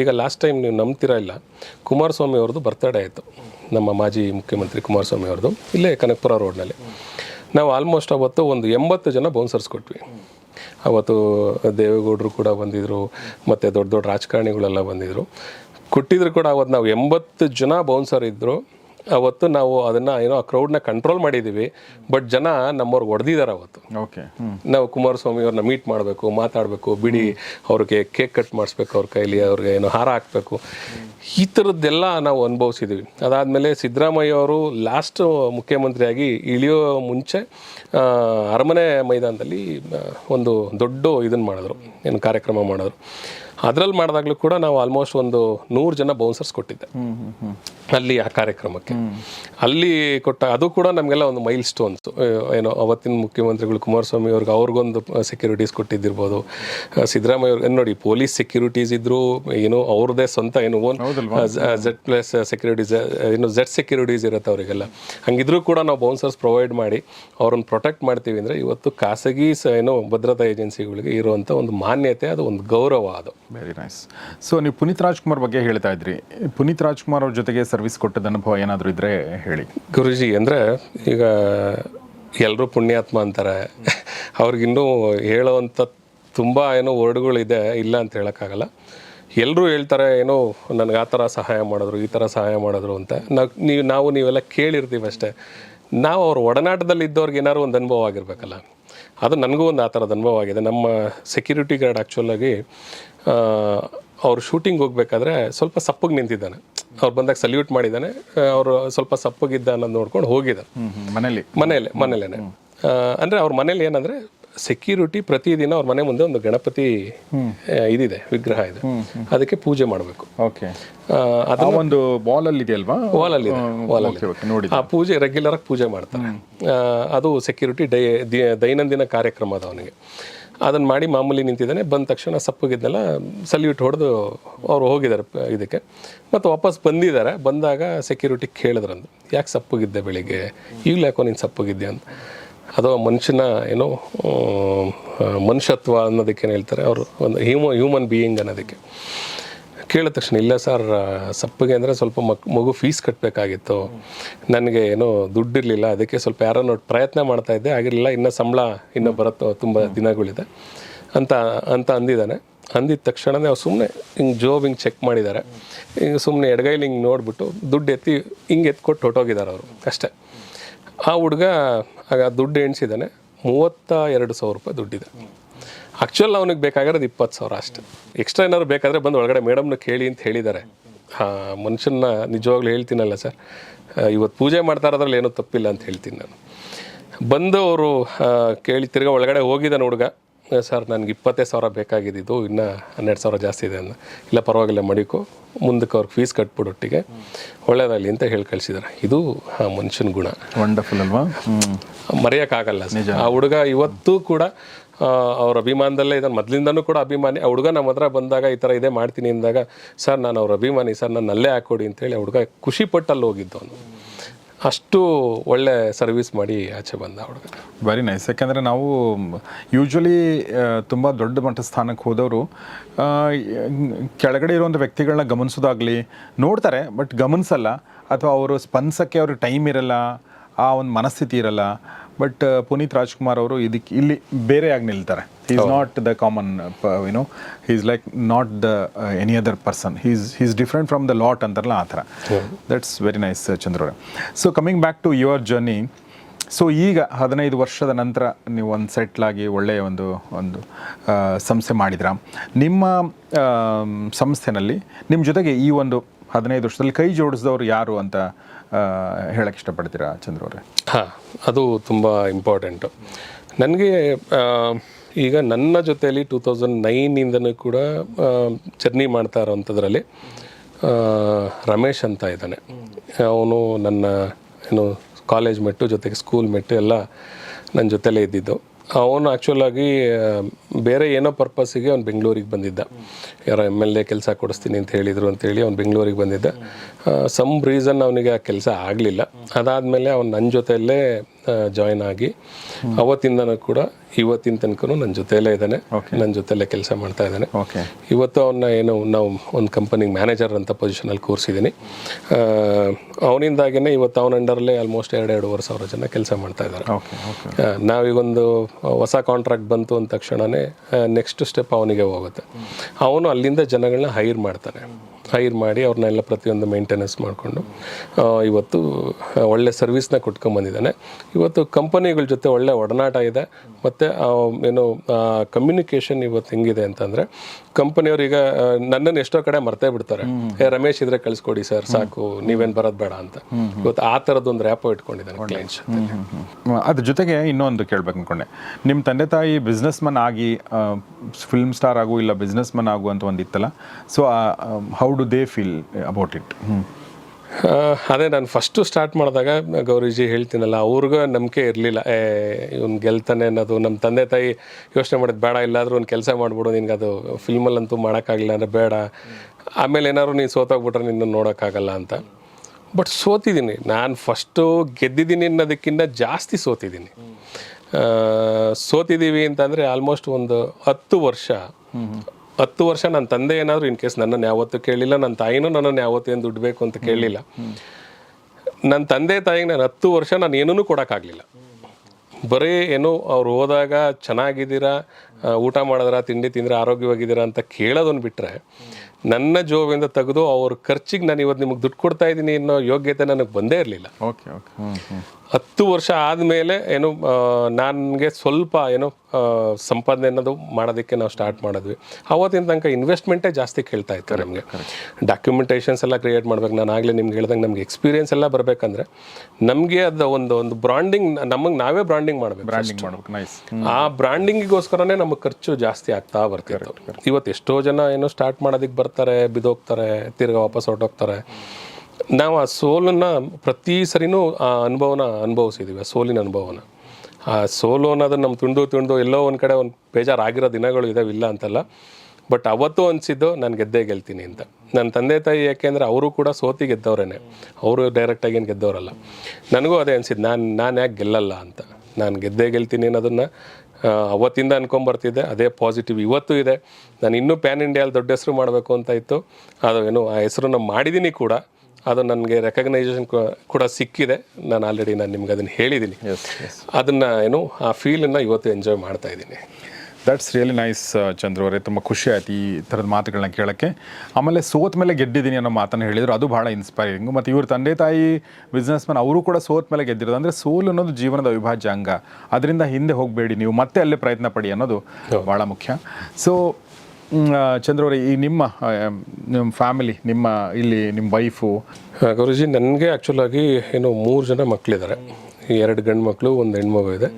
ಈಗ ಲಾಸ್ಟ್ ಟೈಮ್ ನೀವು ನಂಬ್ತಿರಲ್ಲ ಕುಮಾರಸ್ವಾಮಿ ಅವ್ರದ್ದು ಬರ್ತಡೇ ಆಯಿತು. ನಮ್ಮ ಮಾಜಿ ಮುಖ್ಯಮಂತ್ರಿ ಕುಮಾರಸ್ವಾಮಿ ಅವ್ರದ್ದು ಇಲ್ಲೇ ಕನಕಪುರ ರೋಡ್ನಲ್ಲಿ ನಾವು ಆಲ್ಮೋಸ್ಟ್ ಅವತ್ತು ಒಂದು ಎಂಬತ್ತು ಜನ ಬೌನ್ಸರ್ಸ್ ಕೊಟ್ವಿ. ಅವತ್ತು ದೇವೇಗೌಡರು ಕೂಡ ಬಂದಿದ್ದರು ಮತ್ತು ದೊಡ್ಡ ದೊಡ್ಡ ರಾಜಕಾರಣಿಗಳೆಲ್ಲ ಬಂದಿದ್ದರು ಕೊಟ್ಟಿದ್ರು ಕೂಡ ಅವತ್ತು ನಾವು ಎಂಬತ್ತು ಜನ ಬೌನ್ಸರ್ ಇದ್ದರು ಅವತ್ತು ನಾವು ಅದನ್ನು ಏನೋ ಆ ಕ್ರೌಡ್ನ ಕಂಟ್ರೋಲ್ ಮಾಡಿದ್ದೀವಿ ಬಟ್ ಜನ ನಮ್ಮವ್ರಿಗೆ ಹೊಡೆದಿದ್ದಾರೆ ಅವತ್ತು. ಓಕೆ ನಾವು ಕುಮಾರಸ್ವಾಮಿ ಅವ್ರನ್ನ ಮೀಟ್ ಮಾಡಬೇಕು ಮಾತಾಡಬೇಕು ಬಿಡಿ ಅವ್ರಿಗೆ ಕೇಕ್ ಕಟ್ ಮಾಡಿಸ್ಬೇಕು ಅವ್ರ ಕೈಲಿ ಅವ್ರಿಗೆ ಏನೋ ಹಾರ ಹಾಕಬೇಕು. ಈ ಥರದ್ದೆಲ್ಲ ನಾವು ಅನುಭವಿಸಿದ್ವಿ. ಅದಾದಮೇಲೆ ಸಿದ್ದರಾಮಯ್ಯ ಅವರು ಲಾಸ್ಟ್ ಮುಖ್ಯಮಂತ್ರಿಯಾಗಿ ಇಳಿಯೋ ಮುಂಚೆ ಅರಮನೆ ಮೈದಾನದಲ್ಲಿ ಒಂದು ದೊಡ್ಡ ಇದನ್ನು ಮಾಡಿದ್ರು ಏನು ಕಾರ್ಯಕ್ರಮ ಮಾಡಿದ್ರು. ಅದರಲ್ಲಿ ಮಾಡಿದಾಗಲೂ ಕೂಡ ನಾವು ಆಲ್ಮೋಸ್ಟ್ ಒಂದು ನೂರು ಜನ ಬೌನ್ಸರ್ಸ್ ಕೊಟ್ಟಿದ್ದೆ. ಅಲ್ಲಿ ಆ ಕಾರ್ಯಕ್ರಮಕ್ಕೆ. ಅಲ್ಲಿ ಕೊಟ್ಟ ಅದು ಕೂಡ ನಮಗೆಲ್ಲ ಒಂದು ಮೈಲ್ ಸ್ಟೋನ್ಸ್ ಏನೋ ಅವತ್ತಿನ ಮುಖ್ಯಮಂತ್ರಿಗಳು ಕುಮಾರಸ್ವಾಮಿ ಅವ್ರಿಗೆ ಅವ್ರಿಗೊಂದು ಸೆಕ್ಯೂರಿಟೀಸ್ ಕೊಟ್ಟಿದ್ದಿರ್ಬೋದು. ಸಿದ್ದರಾಮಯ್ಯ ಅವ್ರಿಗೆ ನೋಡಿ ಪೊಲೀಸ್ ಸೆಕ್ಯೂರಿಟೀಸ್ ಇದ್ರು ಏನು ಅವ್ರದ್ದೇ ಸ್ವಂತ ಏನು ಓನ್ ಜೆಡ್ ಪ್ಲಸ್ ಸೆಕ್ಯೂರಿಟೀಸ್ ಏನು ಜೆಡ್ ಸೆಕ್ಯೂರಿಟೀಸ್ ಇರುತ್ತೆ ಅವರಿಗೆಲ್ಲ. ಹಂಗಿದ್ರು ಕೂಡ ನಾವು ಬೌನ್ಸರ್ಸ್ ಪ್ರೊವೈಡ್ ಮಾಡಿ ಅವ್ರನ್ನ ಪ್ರೊಟೆಕ್ಟ್ ಮಾಡ್ತೀವಿ ಅಂದರೆ ಇವತ್ತು ಖಾಸಗಿ ಸ ಏನೋ ಭದ್ರತಾ ಏಜೆನ್ಸಿಗಳಿಗೆ ಇರುವಂಥ ಒಂದು ಮಾನ್ಯತೆ ಅದು ಒಂದು ಗೌರವ ಅದು. ವೆರಿ ನೈಸ್ ಸೊ ನೀವು ಪುನೀತ್ ರಾಜ್ಕುಮಾರ್ ಬಗ್ಗೆ ಹೇಳ್ತಾ ಇದ್ರಿ. ಪುನೀತ್ ರಾಜ್ಕುಮಾರ್ ಅವ್ರ ಜೊತೆಗೆ ಸರ್ವಿಸ್ ಕೊಟ್ಟದ ಅನುಭವ ಏನಾದರೂ ಇದ್ರೆ ಹೇಳಿ. ಗುರುಜಿ ಅಂದರೆ ಈಗ ಎಲ್ಲರೂ ಪುಣ್ಯಾತ್ಮ ಅಂತಾರೆ. ಅವ್ರಿಗಿನ್ನೂ ಹೇಳೋವಂಥ ತುಂಬ ಏನೋ ವರ್ಡ್ಗಳಿದೆ ಇಲ್ಲ ಅಂತ ಹೇಳೋಕ್ಕಾಗಲ್ಲ. ಎಲ್ಲರೂ ಹೇಳ್ತಾರೆ ಏನೋ ನನಗೆ ಆ ಥರ ಸಹಾಯ ಮಾಡಿದ್ರು ಈ ಥರ ಸಹಾಯ ಮಾಡಿದ್ರು ಅಂತ. ನಾವು ನೀವು ನಾವು ನೀವೆಲ್ಲ ಕೇಳಿರ್ತೀವಿ ಅಷ್ಟೇ. ನಾವು ಅವ್ರ ಒಡನಾಟದಲ್ಲಿ ಇದ್ದವ್ರಿಗೆ ಏನಾದ್ರು ಒಂದು ಅನುಭವ ಆಗಿರ್ಬೇಕಲ್ಲ ಅದು ನನಗೂ ಒಂದು ಆ ಥರದ ಅನುಭವ ಆಗಿದೆ. ನಮ್ಮ ಸೆಕ್ಯೂರಿಟಿ ಗಾರ್ಡ್ ಆ್ಯಕ್ಚುಲಾಗಿ ಅವ್ರು ಶೂಟಿಂಗ್ ಹೋಗ್ಬೇಕಾದ್ರೆ ಸ್ವಲ್ಪ ಸಪ್ಪಗೆ ನಿಂತಿದ್ದಾನೆ. ಅವ್ರು ಬಂದಾಗ ಸಲ್ಯೂಟ್ ಮಾಡಿದ್ದಾನೆ ಅವರು ಸ್ವಲ್ಪ ಸಪ್ಪಗಿದ್ದ ಅನ್ನೋದು ನೋಡ್ಕೊಂಡು ಹೋಗಿದ್ದಾನೆ. ಮನೇಲಿ. ಮನೆಯಲ್ಲೇ ಮನೇಲೇನೆ. ಅಂದರೆ ಅವ್ರ ಮನೇಲಿ ಏನಂದರೆ ಸೆಕ್ಯೂರಿಟಿ ಪ್ರತಿದಿನ ಅವ್ರ ಮನೆ ಮುಂದೆ ಒಂದು ಗಣಪತಿ ಇದಿದೆ ವಿಗ್ರಹ ಇದೆ. ಅದಕ್ಕೆ ಪೂಜೆ ಮಾಡಬೇಕು. ಓಕೆ. ಆ ಒಂದು ಅಲ್ಲಿ ಇದೆ. ಓಕೆ ನೋಡಿ ಆ ಪೂಜೆ ರೆಗ್ಯುಲರ್ ಆಗಿ ಪೂಜೆ ಮಾಡ್ತಾರೆ. ಅದು ಸೆಕ್ಯೂರಿಟಿ ಡೈ ದೈನಂದಿನ ಕಾರ್ಯಕ್ರಮ ಅದು ಅವನಿಗೆ. ಅದನ್ನು ಮಾಡಿ ಮಾಮೂಲಿ ನಿಂತಿದ್ದಾನೆ ಬಂದ ತಕ್ಷಣ ಸಪ್ಪಗಿದ್ದೆಲ್ಲ ಸಲ್ಯೂಟ್ ಹೊಡೆದು ಅವ್ರು ಹೋಗಿದ್ದಾರೆ ಇದಕ್ಕೆ. ಮತ್ತು ವಾಪಸ್ ಬಂದಿದ್ದಾರೆ. ಬಂದಾಗ ಸೆಕ್ಯೂರಿಟಿ ಕೇಳಿದ್ರಂದು ಯಾಕೆ ಸಪ್ಪಗಿದ್ದೆ ಬೆಳಿಗ್ಗೆ? ಈಗಲೂ ಯಾಕೋ ನೀನು ಸಪ್ಪಗಿದ್ದೆ ಅಂತ. ಅದು ಮನುಷ್ಯನ ಏನೋ ಮನುಷ್ಯತ್ವ ಅನ್ನೋದಕ್ಕೇನು ಹೇಳ್ತಾರೆ ಅವರು ಒಂದು ಹ್ಯೂಮ ಹ್ಯೂಮನ್ ಬೀಯಿಂಗ್ ಅನ್ನೋದಕ್ಕೆ. ಕೇಳಿದ ತಕ್ಷಣ ಇಲ್ಲ ಸರ್ ಸಪ್ಪಗೆ ಅಂದರೆ ಸ್ವಲ್ಪ ಮಕ್ ಮಗು ಫೀಸ್ ಕಟ್ಟಬೇಕಾಗಿತ್ತು ನನಗೆ ಏನೋ ದುಡ್ಡಿರಲಿಲ್ಲ ಅದಕ್ಕೆ ಸ್ವಲ್ಪ ಯಾರೋ ನೋಡಿ ಪ್ರಯತ್ನ ಮಾಡ್ತಾ ಇದ್ದೆ ಆಗಿರಲಿಲ್ಲ ಇನ್ನೂ ಸಂಬಳ ಇನ್ನೂ ಬರುತ್ತೋ ತುಂಬ ದಿನಗಳಿದೆ ಅಂತ ಅಂತ ಅಂದಿದ್ದಾನೆ. ಅಂದಿದ ತಕ್ಷಣನೇ ಅವ್ರು ಸುಮ್ಮನೆ ಹಿಂಗೆ ಜೋಬ್ ಹಿಂಗೆ ಚೆಕ್ ಮಾಡಿದ್ದಾರೆ. ಹಿಂಗೆ ಸುಮ್ಮನೆ ಎಡಗೈಲಿ ಹಿಂಗೆ ನೋಡಿಬಿಟ್ಟು ದುಡ್ಡು ಎತ್ತಿ ಹಿಂಗೆ ಎತ್ಕೊಟ್ಟು ಹೊಟ್ಟೋಗಿದ್ದಾರೆ ಅವರು ಅಷ್ಟೇ. ಆ ಹುಡುಗ ಆಗ ದುಡ್ಡು ಎಣಿಸಿದ್ದಾನೆ ಮೂವತ್ತ ಎರಡು ಸಾವಿರ ರೂಪಾಯಿ ದುಡ್ಡಿದೆ. ಆ್ಯಕ್ಚುಲ್ ಅವನಿಗೆ ಬೇಕಾಗಿರೋದು ಇಪ್ಪತ್ತು ಸಾವಿರ ಅಷ್ಟೆ. ಎಕ್ಸ್ಟ್ರಾ ಏನಾದ್ರು ಬೇಕಾದರೆ ಬಂದು ಒಳಗಡೆ ಮೇಡಮ್ನ ಕೇಳಿ ಅಂತ ಹೇಳಿದ್ದಾರೆ. ಮನುಷ್ಯನ ನಿಜವಾಗ್ಲೂ ಹೇಳ್ತೀನಲ್ಲ ಸರ್. ಇವತ್ತು ಪೂಜೆ ಮಾಡ್ತಾ ಇರೋದ್ರಲ್ಲಿ ಏನೂ ತಪ್ಪಿಲ್ಲ ಅಂತ ಹೇಳ್ತೀನಿ ನಾನು. ಬಂದು ಅವರು ಕೇಳಿ ತಿರ್ಗಾ ಒಳಗಡೆ ಹೋಗಿದ್ದಾನೆ ಹುಡುಗ. ಸರ್ ನನಗೆ ಇಪ್ಪತ್ತೇ ಸಾವಿರ ಬೇಕಾಗಿದ್ದು ಇನ್ನೂ ಹನ್ನೆರಡು ಸಾವಿರ ಜಾಸ್ತಿ ಇದೆ ಅಂತ ಇಲ್ಲ ಪರವಾಗಿಲ್ಲ ಮಡಿಕೋ. ಮುಂದಕ್ಕೆ ಅವ್ರಿಗೆ ಫೀಸ್ ಕಟ್ಬಿಡೊಟ್ಟಿಗೆ ಒಳ್ಳೇದಾಗಲಿ ಅಂತ ಹೇಳಿ ಕಳಿಸಿದಾರೆ. ಇದು ಆ ಮನುಷ್ಯನ ಗುಣ. ವಂಡರ್ಫುಲ್ ಅಲ್ವಾ? ಮರೆಯೋಕ್ಕಾಗಲ್ಲ ಆ ಹುಡುಗ ಇವತ್ತು ಕೂಡ ಅವ್ರ ಅಭಿಮಾನದಲ್ಲೇ ಇದ್ದಾನೆ. ಮೊದಲಿಂದನೂ ಕೂಡ ಅಭಿಮಾನಿ. ಆ ಹುಡುಗ ನಮ್ಮ ಹತ್ರ ಬಂದಾಗ ಈ ಥರ ಇದೇ ಮಾಡ್ತೀನಿ ಅಂದಾಗ ಸರ್ ನಾನು ಅವ್ರ ಅಭಿಮಾನಿ. ಸರ್ ನನ್ನ ಅಲ್ಲೇ ಹಾಕೊಡಿ ಅಂತೇಳಿ ಆ ಹುಡುಗ ಖುಷಿಪಟ್ಟಲ್ಲಿ ಹೋಗಿದ್ದು ಅವನು ಅಷ್ಟು ಒಳ್ಳೆ ಸರ್ವಿಸ್ ಮಾಡಿ ಆಚೆ ಬಂದ ಹುಡುಗ. ವೆರಿ ನೈಸ್ ಯಾಕೆಂದರೆ ನಾವು ಯೂಶ್ವಲಿ ತುಂಬ ದೊಡ್ಡ ಮಟ್ಟ ಸ್ಥಾನಕ್ಕೆ ಹೋದವರು ಕೆಳಗಡೆ ಇರುವಂಥ ವ್ಯಕ್ತಿಗಳನ್ನ ಗಮನಿಸೋದಾಗಲಿ, ನೋಡ್ತಾರೆ ಬಟ್ ಗಮನಿಸಲ್ಲ. ಅಥವಾ ಅವರು ಸ್ಪಂದಿಸೋಕ್ಕೆ ಅವ್ರಿಗೆ ಟೈಮ್ ಇರಲ್ಲ, ಆ ಒಂದು ಮನಸ್ಥಿತಿ ಇರಲ್ಲ. ಬಟ್ ಪುನೀತ್ ರಾಜ್ಕುಮಾರ್ ಅವರು ಇದಕ್ಕೆ ಇಲ್ಲಿ ಬೇರೆಯಾಗಿ ನಿಲ್ತಾರೆ. Is not the common you know is like not the any other person he's he's different from the lot ಅಂತಾರಲ್ಲ ಆ ಥರ. That's very nice ಚಂದ್ರವ್ರೆ so coming back to your journey so ಈಗ ಹದಿನೈದು ವರ್ಷದ ನಂತರ ನೀವು ಒಂದು ಸೆಟ್ಲಾಗಿ ಒಳ್ಳೆಯ ಒಂದು ಒಂದು ಸಂಸ್ಥೆ ಮಾಡಿದ್ರ? ನಿಮ್ಮ ಸಂಸ್ಥೆನಲ್ಲಿ ನಿಮ್ಮ ಜೊತೆಗೆ ಈ ಒಂದು ಹದಿನೈದು ವರ್ಷದಲ್ಲಿ ಕೈ ಜೋಡಿಸಿದವರು ಯಾರು ಅಂತ ಹೇಳಕ್ಕೆ ಇಷ್ಟಪಡ್ತೀರಾ ಅವರೇ? ಹಾಂ, ಅದು ತುಂಬ ಇಂಪಾರ್ಟೆಂಟು ನನಗೆ ಈಗ ನನ್ನ ಜೊತೆಯಲ್ಲಿ ಟೂ ತೌಸಂಡ್ ನೈನಿಂದನೂ ಕೂಡ ಜರ್ನಿ ಮಾಡ್ತಾ ಇರೋವಂಥದ್ರಲ್ಲಿ ರಮೇಶ್ ಅಂತ ಇದ್ದಾನೆ. ಅವನು ನನ್ನ, ಏನು ಕಾಲೇಜ್ ಮೆಟ್ಟು ಜೊತೆಗೆ ಸ್ಕೂಲ್ ಮೆಟ್ಟು ಎಲ್ಲ ನನ್ನ ಜೊತೆಯಲ್ಲೇ ಇದ್ದಿದ್ದು. ಅವನು ಆ್ಯಕ್ಚುಲಾಗಿ ಬೇರೆ ಏನೋ ಪರ್ಪಸ್ಸಿಗೆ ಅವ್ನು ಬೆಂಗಳೂರಿಗೆ ಬಂದಿದ್ದ. ಯಾರೋ ಎಂ ಎಲ್ ಎ ಕೆಲಸ ಕೊಡಿಸ್ತೀನಿ ಅಂತ ಹೇಳಿದರು ಅಂತೇಳಿ ಅವ್ನು ಬೆಂಗಳೂರಿಗೆ ಬಂದಿದ್ದ. ಸಮ್ ರೀಸನ್ ಅವನಿಗೆ ಆ ಕೆಲಸ ಆಗಲಿಲ್ಲ. ಅದಾದಮೇಲೆ ಅವ್ನು ನನ್ನ ಜೊತೆಯಲ್ಲೇ ಜಾಯ್ನ್ ಆಗಿ. ಅವತ್ತಿಂದನೂ ಕೂಡ ಇವತ್ತಿನ ತನಕನೂ ನನ್ನ ಜೊತೆಯಲ್ಲೇ ಇದ್ದಾನೆ. ನನ್ನ ಜೊತೆಯಲ್ಲೇ ಕೆಲಸ ಮಾಡ್ತಾ ಇದ್ದಾನೆ. ಇವತ್ತು ಅವನ್ನ ಏನು ನಾವು ಒಂದು ಕಂಪನಿ ಮ್ಯಾನೇಜರ್ ಅಂತ ಪೊಸಿಷನಲ್ಲಿ ಕೂರಿಸಿದ್ದೀನಿ ಅವನಿಂದಾಗೇ ಇವತ್ತು ಅವನ ಅಂಡರ್ಲೇ ಆಲ್ಮೋಸ್ಟ್ ಎರಡು ಎರಡೂವರೆ ಸಾವಿರ ಜನ ಕೆಲಸ ಮಾಡ್ತಾ ಇದ್ದಾರೆ. ನಾವೀಗೊಂದು ಹೊಸ ಕಾಂಟ್ರಾಕ್ಟ್ ಬಂತು ಅಂದ ತಕ್ಷಣವೇ ನೆಕ್ಸ್ಟ್ ಸ್ಟೆಪ್ ಅವನಿಗೆ ಹೋಗುತ್ತೆ. ಅವನು ಅಲ್ಲಿಂದ ಜನಗಳನ್ನ ಹೈರ್ ಮಾಡ್ತಾನೆ. ಹೈರ್ ಮಾಡಿ ಅವ್ರನ್ನೆಲ್ಲ ಪ್ರತಿಯೊಂದು ಮೇಂಟೆನೆನ್ಸ್ ಮಾಡಿಕೊಂಡು ಇವತ್ತು ಒಳ್ಳೆ ಸರ್ವಿಸ್ನ ಕೊಟ್ಕೊಂಬಂದಿದ್ದಾನೆ ಇವತ್ತು ಕಂಪನಿಗಳ ಜೊತೆ ಒಳ್ಳೆ ಒಡನಾಟ ಇದೆ. ಮತ್ತು ಏನು ಕಮ್ಯುನಿಕೇಷನ್ ಇವತ್ತು ಹೆಂಗಿದೆ ಅಂತಂದರೆ ಕಂಪನಿಯವ್ರೀಗ ನನ್ನನ್ನು ಎಷ್ಟೋ ಕಡೆ ಮರ್ತೇ ಬಿಡ್ತಾರೆ. ಏ ರಮೇಶ್ ಇದ್ರೆ ಕಳಿಸ್ಕೊಡಿ ಸರ್ ಸಾಕು ನೀವೇನು ಬರೋದು ಬೇಡ ಅಂತ. ಇವತ್ತು ಆ ಥರದ್ದೊಂದು ರ್ಯಾಪೋ ಇಟ್ಕೊಂಡಿದ್ದಾನೆ ಕ್ಲೈಂಟ್ಸ್ ಅದ್ರ ಜೊತೆಗೆ. ಇನ್ನೊಂದು ಕೇಳ್ಬೇಕು ಅನ್ಕೊಂಡೆ. ನಿಮ್ಮ ತಂದೆ ತಾಯಿ ಬಿಸ್ನೆಸ್ ಮನ್ ಆಗಿ ಫಿಲ್ಮ್ ಸ್ಟಾರ್ ಆಗು ಇಲ್ಲ ಬಿಸ್ನೆಸ್ ಮನ್ ಆಗು ಅಂತ ಒಂದು ಇತ್ತಲ್ಲ? So how do they feel about it ಅದೇ ನಾನು ಫಸ್ಟು ಸ್ಟಾರ್ಟ್ ಮಾಡಿದಾಗ ಗೌರೀಜಿ ಹೇಳ್ತೀನಲ್ಲ ಅವ್ರಿಗೂ ನಂಬಿಕೆ ಇರಲಿಲ್ಲ. ಏ ಇವ್ನು ಗೆಲ್ತಾನೆ ಅನ್ನೋದು ನಮ್ಮ ತಂದೆ ತಾಯಿ ಯೋಚನೆ ಮಾಡೋದು ಬೇಡ ಇಲ್ಲಾದರೂ ಒಂದು ಕೆಲಸ ಮಾಡ್ಬಿಡು ನಿನ್ಗೆ ಅದು ಫಿಲ್ಮಲ್ಲಂತೂ ಮಾಡೋಕ್ಕಾಗಲಿಲ್ಲ ಅಂದರೆ ಬೇಡ. ಆಮೇಲೆ ಏನಾದ್ರು ನೀನು ಸೋತೋಗ್ಬಿಟ್ರೆ ನಿನ್ನ ನೋಡೋಕ್ಕಾಗಲ್ಲ ಅಂತ. ಬಟ್ ಸೋತಿದ್ದೀನಿ ನಾನು ಫಸ್ಟು ಗೆದ್ದಿದ್ದೀನಿ ಅನ್ನೋದಕ್ಕಿಂತ ಜಾಸ್ತಿ ಸೋತಿದ್ದೀನಿ ಸೋತಿದ್ದೀವಿ ಅಂತಂದರೆ ಆಲ್ಮೋಸ್ಟ್ ಒಂದು ಹತ್ತು ವರ್ಷ ಹತ್ತು ವರ್ಷ ನನ್ನ ತಂದೆ ಏನಾದರೂ ಇನ್ ಕೇಸ್ ನನ್ನನ್ನು ಯಾವತ್ತೂ ಕೇಳಿಲ್ಲ, ನನ್ನ ತಾಯಿನೂ ನನ್ನನ್ನು ಯಾವತ್ತೂ ಏನು ದುಡ್ಡು ಬೇಕು ಅಂತ ಕೇಳಲಿಲ್ಲ ನನ್ನ ತಂದೆ ತಾಯಿಗೆ ನಾನು ಹತ್ತು ವರ್ಷ ನಾನು ಏನೂ ಕೊಡೋಕ್ಕಾಗಲಿಲ್ಲ. ಬರೀ ಏನು ಅವ್ರು ಹೋದಾಗ, ಚೆನ್ನಾಗಿದ್ದೀರಾ? ಊಟ ಮಾಡಿದ್ರ ತಿಂಡಿ ತಿಂದ್ರೆ ಆರೋಗ್ಯವಾಗಿದ್ದೀರಾ ಅಂತ ಕೇಳೋದನ್ನು ಬಿಟ್ಟರೆ ನನ್ನ ಜೋಬಿಂದ ತೆಗೆದು ಅವ್ರ ಖರ್ಚಿಗೆ ನಾನು ಇವತ್ತು ನಿಮಗೆ ದುಡ್ಡು ಕೊಡ್ತಾ ಇದ್ದೀನಿ ಅನ್ನೋ ಯೋಗ್ಯತೆ ನನಗೆ ಬಂದೇ ಇರಲಿಲ್ಲ. Okay okay. ಹತ್ತು ವರ್ಷ ಆದಮೇಲೆ ಏನು ನನಗೆ ಸ್ವಲ್ಪ ಏನು ಸಂಪಾದನೆ ಅನ್ನೋದು ಮಾಡೋದಕ್ಕೆ ನಾವು ಸ್ಟಾರ್ಟ್ ಮಾಡಿದ್ವಿ. ಅವತ್ತಿನ ತನಕ ಇನ್ವೆಸ್ಟ್ಮೆಂಟೇ ಜಾಸ್ತಿ ಕೇಳ್ತಾ ಇತ್ತು ನಮಗೆ. ಡಾಕ್ಯುಮೆಂಟೇಷನ್ಸ್ ಎಲ್ಲ ಕ್ರಿಯೇಟ್ ಮಾಡ್ಬೇಕು. ನಾನು ಆಗಲೇ ನಿಮ್ಗೆ ಹೇಳ್ದಂಗೆ ನಮಗೆ ಎಕ್ಸ್ಪೀರಿಯನ್ಸ್ ಎಲ್ಲ ಬರಬೇಕಂದ್ರೆ ನಮಗೆ ಅದು ಒಂದು ಒಂದು ಬ್ರಾಂಡಿಂಗ್ ನಮಗೆ ನಾವೇ ಬ್ರಾಂಡಿಂಗ್ ಮಾಡಬೇಕು ಬ್ರಾಂಡಿಂಗ್ ಮಾಡಬೇಕು. ನೈಸ್ ಆ ಬ್ರ್ಯಾಂಡಿಂಗಿಗೋಸ್ಕರನೇ ನಮಗೆ ಖರ್ಚು ಜಾಸ್ತಿ ಆಗ್ತಾ ಬರ್ತಿತ್ತು. ಇವತ್ತು ಎಷ್ಟೋ ಜನ ಏನೋ ಸ್ಟಾರ್ಟ್ ಮಾಡೋದಕ್ಕೆ ಬರ್ತಾರೆ ಬಿದೋಗ್ತಾರೆ ತಿರ್ಗಾ ವಾಪಸ್ ಹೊರಟೋಗ್ತಾರೆ. ನಾವು ಆ ಸೋಲನ್ನು ಪ್ರತಿ ಸರಿನೂ ಆ ಅನುಭವನ ಅನುಭವಿಸಿದ್ದೀವಿ ಆ ಸೋಲಿನ ಅನುಭವನ. ಆ ಸೋಲು ಅನ್ನೋದನ್ನು ನಮ್ಮ ತುಂಡು ತುಂಡು ಎಲ್ಲೋ ಒಂದು ಕಡೆ ಒಂದು ಬೇಜಾರಾಗಿರೋ ದಿನಗಳು ಇದಾವೆ ಇಲ್ಲ ಅಂತಲ್ಲ. ಬಟ್ ಅವತ್ತು ಅನಿಸಿದ್ದು ನಾನು ಗೆದ್ದೇ ಗೆಲ್ತೀನಿ ಅಂತ. ನನ್ನ ತಂದೆ ತಾಯಿ ಯಾಕೆಂದರೆ ಅವರು ಕೂಡ ಸೋತಿ ಗೆದ್ದವ್ರೇನೆ. ಅವರು ಡೈರೆಕ್ಟಾಗಿ ಏನು ಗೆದ್ದವರಲ್ಲ. ನನಗೂ ಅದೇ ಅನಿಸಿದ್ದು ನಾನು ನಾನು ಯಾಕೆ ಗೆಲ್ಲಲ್ಲ ಅಂತ. ನಾನು ಗೆದ್ದೇ ಗೆಲ್ತೀನಿ ಅನ್ನೋದನ್ನು ಅವತ್ತಿಂದ ಅನ್ಕೊಂಬರ್ತಿದ್ದೆ ಅದೇ ಪಾಸಿಟಿವ್ ಇವತ್ತು ಇದೆ. ನಾನು ಇನ್ನೂ ಪ್ಯಾನ್ ಇಂಡಿಯಲ್ಲಿ ದೊಡ್ಡ ಹೆಸರು ಮಾಡಬೇಕು ಅಂತ ಇತ್ತು. ಅದು ಏನು ಆ ಹೆಸರನ್ನು ಮಾಡಿದ್ದೀನಿ ಕೂಡ. ಅದು ನನಗೆ ರೆಕಗ್ನೈಸೇಷನ್ ಕೂಡ ಸಿಕ್ಕಿದೆ. ನಾನು ಆಲ್ರೆಡಿ ನಾನು ನಿಮ್ಗೆ ಅದನ್ನು ಹೇಳಿದ್ದೀನಿ ಅದನ್ನು ಏನು ಆ ಫೀಲನ್ನು ಇವತ್ತು ಎಂಜಾಯ್ ಮಾಡ್ತಾ ಇದ್ದೀನಿ ದಟ್ಸ್ ರಿಯಲಿ ನೈಸ್ ಚಂದ್ರು ಅವರೇ. ತುಂಬ ಖುಷಿ ಆಯ್ತು ಈ ಥರದ ಮಾತುಗಳನ್ನ ಕೇಳೋಕ್ಕೆ. ಆಮೇಲೆ ಸೋತ ಮೇಲೆ ಗೆದ್ದಿದ್ದೀನಿ ಅನ್ನೋ ಮಾತನ್ನು ಹೇಳಿದ್ರು. ಅದು ಭಾಳ ಇನ್ಸ್ಪೈರಿಂಗ್ ಮತ್ತು ಇವ್ರ ತಂದೆ ತಾಯಿ ಬಿಸ್ನೆಸ್ ಮ್ಯಾನ್ ಅವರು ಕೂಡ ಸೋತ ಮೇಲೆ ಗೆದ್ದಿರೋದು. ಅಂದರೆ ಸೋಲು ಅನ್ನೋದು ಜೀವನದ ಅವಿಭಾಜ್ಯ ಅಂಗ. ಅದರಿಂದ ಹಿಂದೆ ಹೋಗಬೇಡಿ. ನೀವು ಮತ್ತೆ ಅಲ್ಲೇ ಪ್ರಯತ್ನ ಪಡಿ ಅನ್ನೋದು ಭಾಳ ಮುಖ್ಯ. ಸೊ ಚಂದ್ರವರೇ ಈ ನಿಮ್ಮ ನಿಮ್ಮ ಫ್ಯಾಮಿಲಿ ನಿಮ್ಮ ಇಲ್ಲಿ ನಿಮ್ಮ ವೈಫು ಗುರುಜಿ ನನಗೆ ಆ್ಯಕ್ಚುಲಾಗಿ ಏನು ಮೂರು ಜನ ಮಕ್ಕಳಿದ್ದಾರೆ ಎರಡು ಗಂಡು ಮಕ್ಕಳು ಒಂದು ಹೆಣ್ಮಗು ಇದೆ.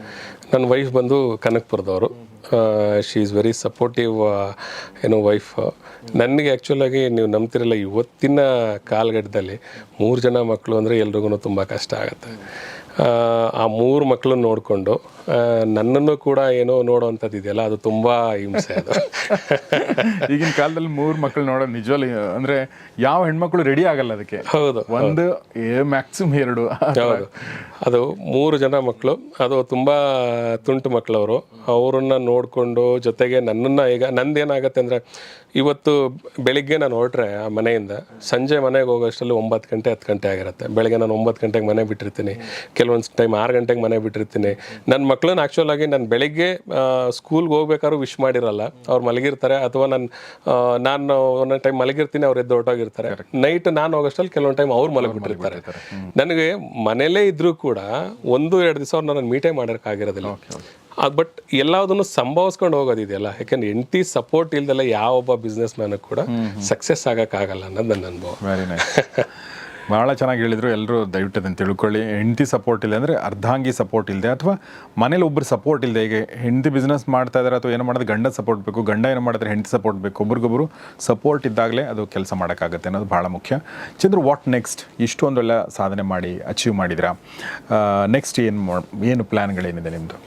ನನ್ನ ವೈಫ್ ಬಂದು ಕನಕ್ಪುರದವರು. ಶಿ ಈಸ್ ವೆರಿ ಸಪೋರ್ಟಿವ್ ಏನೋ ವೈಫ್ ನನಗೆ ಆ್ಯಕ್ಚುಲಾಗಿ ನೀವು ನಂಬ್ತಿರಲ್ಲ, ಇವತ್ತಿನ ಕಾಲಘಟ್ಟದಲ್ಲಿ ಮೂರು ಜನ ಮಕ್ಕಳು ಅಂದರೆ ಎಲ್ರಿಗೂ ತುಂಬ ಕಷ್ಟ ಆಗುತ್ತೆ. ಆ, ಮೂರು ಮಕ್ಕಳನ್ನ ನೋಡಿಕೊಂಡು ನನ್ನನ್ನು ಕೂಡ ಏನೋ ನೋಡೋವಂಥದ್ದು ಇದೆಯಲ್ಲ ಅದು ತುಂಬ ಹಿಂಸೆ ಅದು. ಈಗಿನ ಕಾಲದಲ್ಲಿ ಮೂರು ಮಕ್ಕಳು ನೋಡೋ ನಿಜವಲ್ಲಿ ಅಂದರೆ ಯಾವ ಹೆಣ್ಮಕ್ಳು ರೆಡಿ ಆಗಲ್ಲ ಅದಕ್ಕೆ. ಹೌದು ಒಂದು ಮ್ಯಾಕ್ಸಿಮಮ್ ಎರಡು. ಹೌದು. ಅದು ಮೂರು ಜನ ಮಕ್ಕಳು ಅದು ತುಂಬ ತುಂಟು ಮಕ್ಕಳವರು ಅವರನ್ನ ನೋಡಿಕೊಂಡು ಜೊತೆಗೆ ನನ್ನನ್ನು ಈಗ ನಂದೇನಾಗತ್ತೆ ಅಂದರೆ ಇವತ್ತು ಬೆಳಿಗ್ಗೆ ನಾನು ಹೊರಟ್ರೆ ಆ ಮನೆಯಿಂದ ಸಂಜೆ ಮನೆಗೆ ಹೋಗೋಷ್ಟರಲ್ಲಿ ಒಂಬತ್ತು ಗಂಟೆ ಹತ್ತು ಗಂಟೆ ಆಗಿರುತ್ತೆ. ಬೆಳಗ್ಗೆ ನಾನು ಒಂಬತ್ತು ಗಂಟೆಗೆ ಮನೆ ಬಿಟ್ಟಿರ್ತೀನಿ. ಕೆಲವೊಂದು ಟೈಮ್ ಆರು ಗಂಟೆಗೆ ಮನೆ ಬಿಟ್ಟಿರ್ತೀನಿ. ನನ್ನ ಮಕ್ಕಳನ್ನ ಆ್ಯಕ್ಚುಲ್ ಆಗಿ ನಾನು ಬೆಳಿಗ್ಗೆ ಸ್ಕೂಲ್ಗೆ ಹೋಗ್ಬೇಕಾದ್ರೂ ವಿಶ್ ಮಾಡಿರಲ್ಲ. ಅವ್ರು ಮಲಗಿರ್ತಾರೆ ಅಥವಾ ನಾನು ನಾನು ಒಂದೊಂದು ಟೈಮ್ ಮಲಗಿರ್ತೀನಿ ಅವ್ರು ಎದ್ದು ಹೊರಟೋಗಿರ್ತಾರೆ. ನೈಟ್ ನಾನು ಹೋಗೋಷ್ಟರಲ್ಲಿ ಕೆಲವೊಂದು ಟೈಮ್ ಅವ್ರು ಮಲಗಿಬಿಟ್ಟಿರ್ತಾರೆ ನನಗೆ ಮನೇಲೇ ಇದ್ದರೂ ಕೂಡ ಒಂದು ಎರಡು ದಿವಸ ಅವ್ರು ನಾನು ಮೀಟೇ ಮಾಡೋಕ್ಕಾಗಿರೋದಿಲ್ಲ ಬಟ್ ಎಲ್ಲದನ್ನು ಸಂಭವಿಸ್ಕೊಂಡು ಹೋಗೋದಿದೆಯಲ್ಲ. ಯಾಕಂದ್ರೆ ಹೆಂಡತಿ ಸಪೋರ್ಟ್ ಇಲ್ದಲ್ಲ ಯಾವೊಬ್ಬ ಬಿಸ್ನೆಸ್ ಮ್ಯಾನ್ ಕೂಡ ಸಕ್ಸಸ್ ಆಗೋಕ್ಕಾಗಲ್ಲ ಅನ್ನೋದು ನನ್ನ ಅನುಭವ. ವೆರಿ ನೈಸ್ ಭಾಳ ಚೆನ್ನಾಗಿ ಹೇಳಿದ್ರು. ಎಲ್ಲರೂ ದಯವಿಟ್ಟು ಅದನ್ನು ತಿಳ್ಕೊಳ್ಳಿ. ಹೆಂಡತಿ ಸಪೋರ್ಟ್ ಇಲ್ಲ ಅಂದರೆ ಅರ್ಧಾಂಗಿ ಸಪೋರ್ಟ್ ಇಲ್ಲದೆ ಅಥವಾ ಮನೇಲಿ ಒಬ್ಬರು ಸಪೋರ್ಟ್ ಇಲ್ಲದೆ ಈಗ ಹೆಂಡತಿ ಬಿಸ್ನೆಸ್ ಮಾಡ್ತಾ ಇದ್ದಾರೆ ಅಥವಾ ಏನು ಮಾಡಿದ್ರೆ ಗಂಡ ಸಪೋರ್ಟ್ ಬೇಕು ಗಂಡ ಏನು ಮಾಡಿದ್ರೆ ಹೆಂಡತಿ ಸಪೋರ್ಟ್ ಬೇಕು ಒಬ್ರಿಗೊಬ್ರು ಸಪೋರ್ಟ್ ಇದ್ದಾಗಲೇ ಅದು ಕೆಲಸ ಮಾಡೋಕ್ಕಾಗುತ್ತೆ ಅನ್ನೋದು ಭಾಳ ಮುಖ್ಯ. ಚಂದ್ರು ವಾಟ್ ನೆಕ್ಸ್ಟ್ ಇಷ್ಟೊಂದೆಲ್ಲ ಸಾಧನೆ ಮಾಡಿ ಅಚೀವ್ ಮಾಡಿದ್ರಾ? ನೆಕ್ಸ್ಟ್ ಏನು ಏನು ಪ್ಲ್ಯಾನ್ಗಳೇನಿದೆ ನಿಮ್ಮದು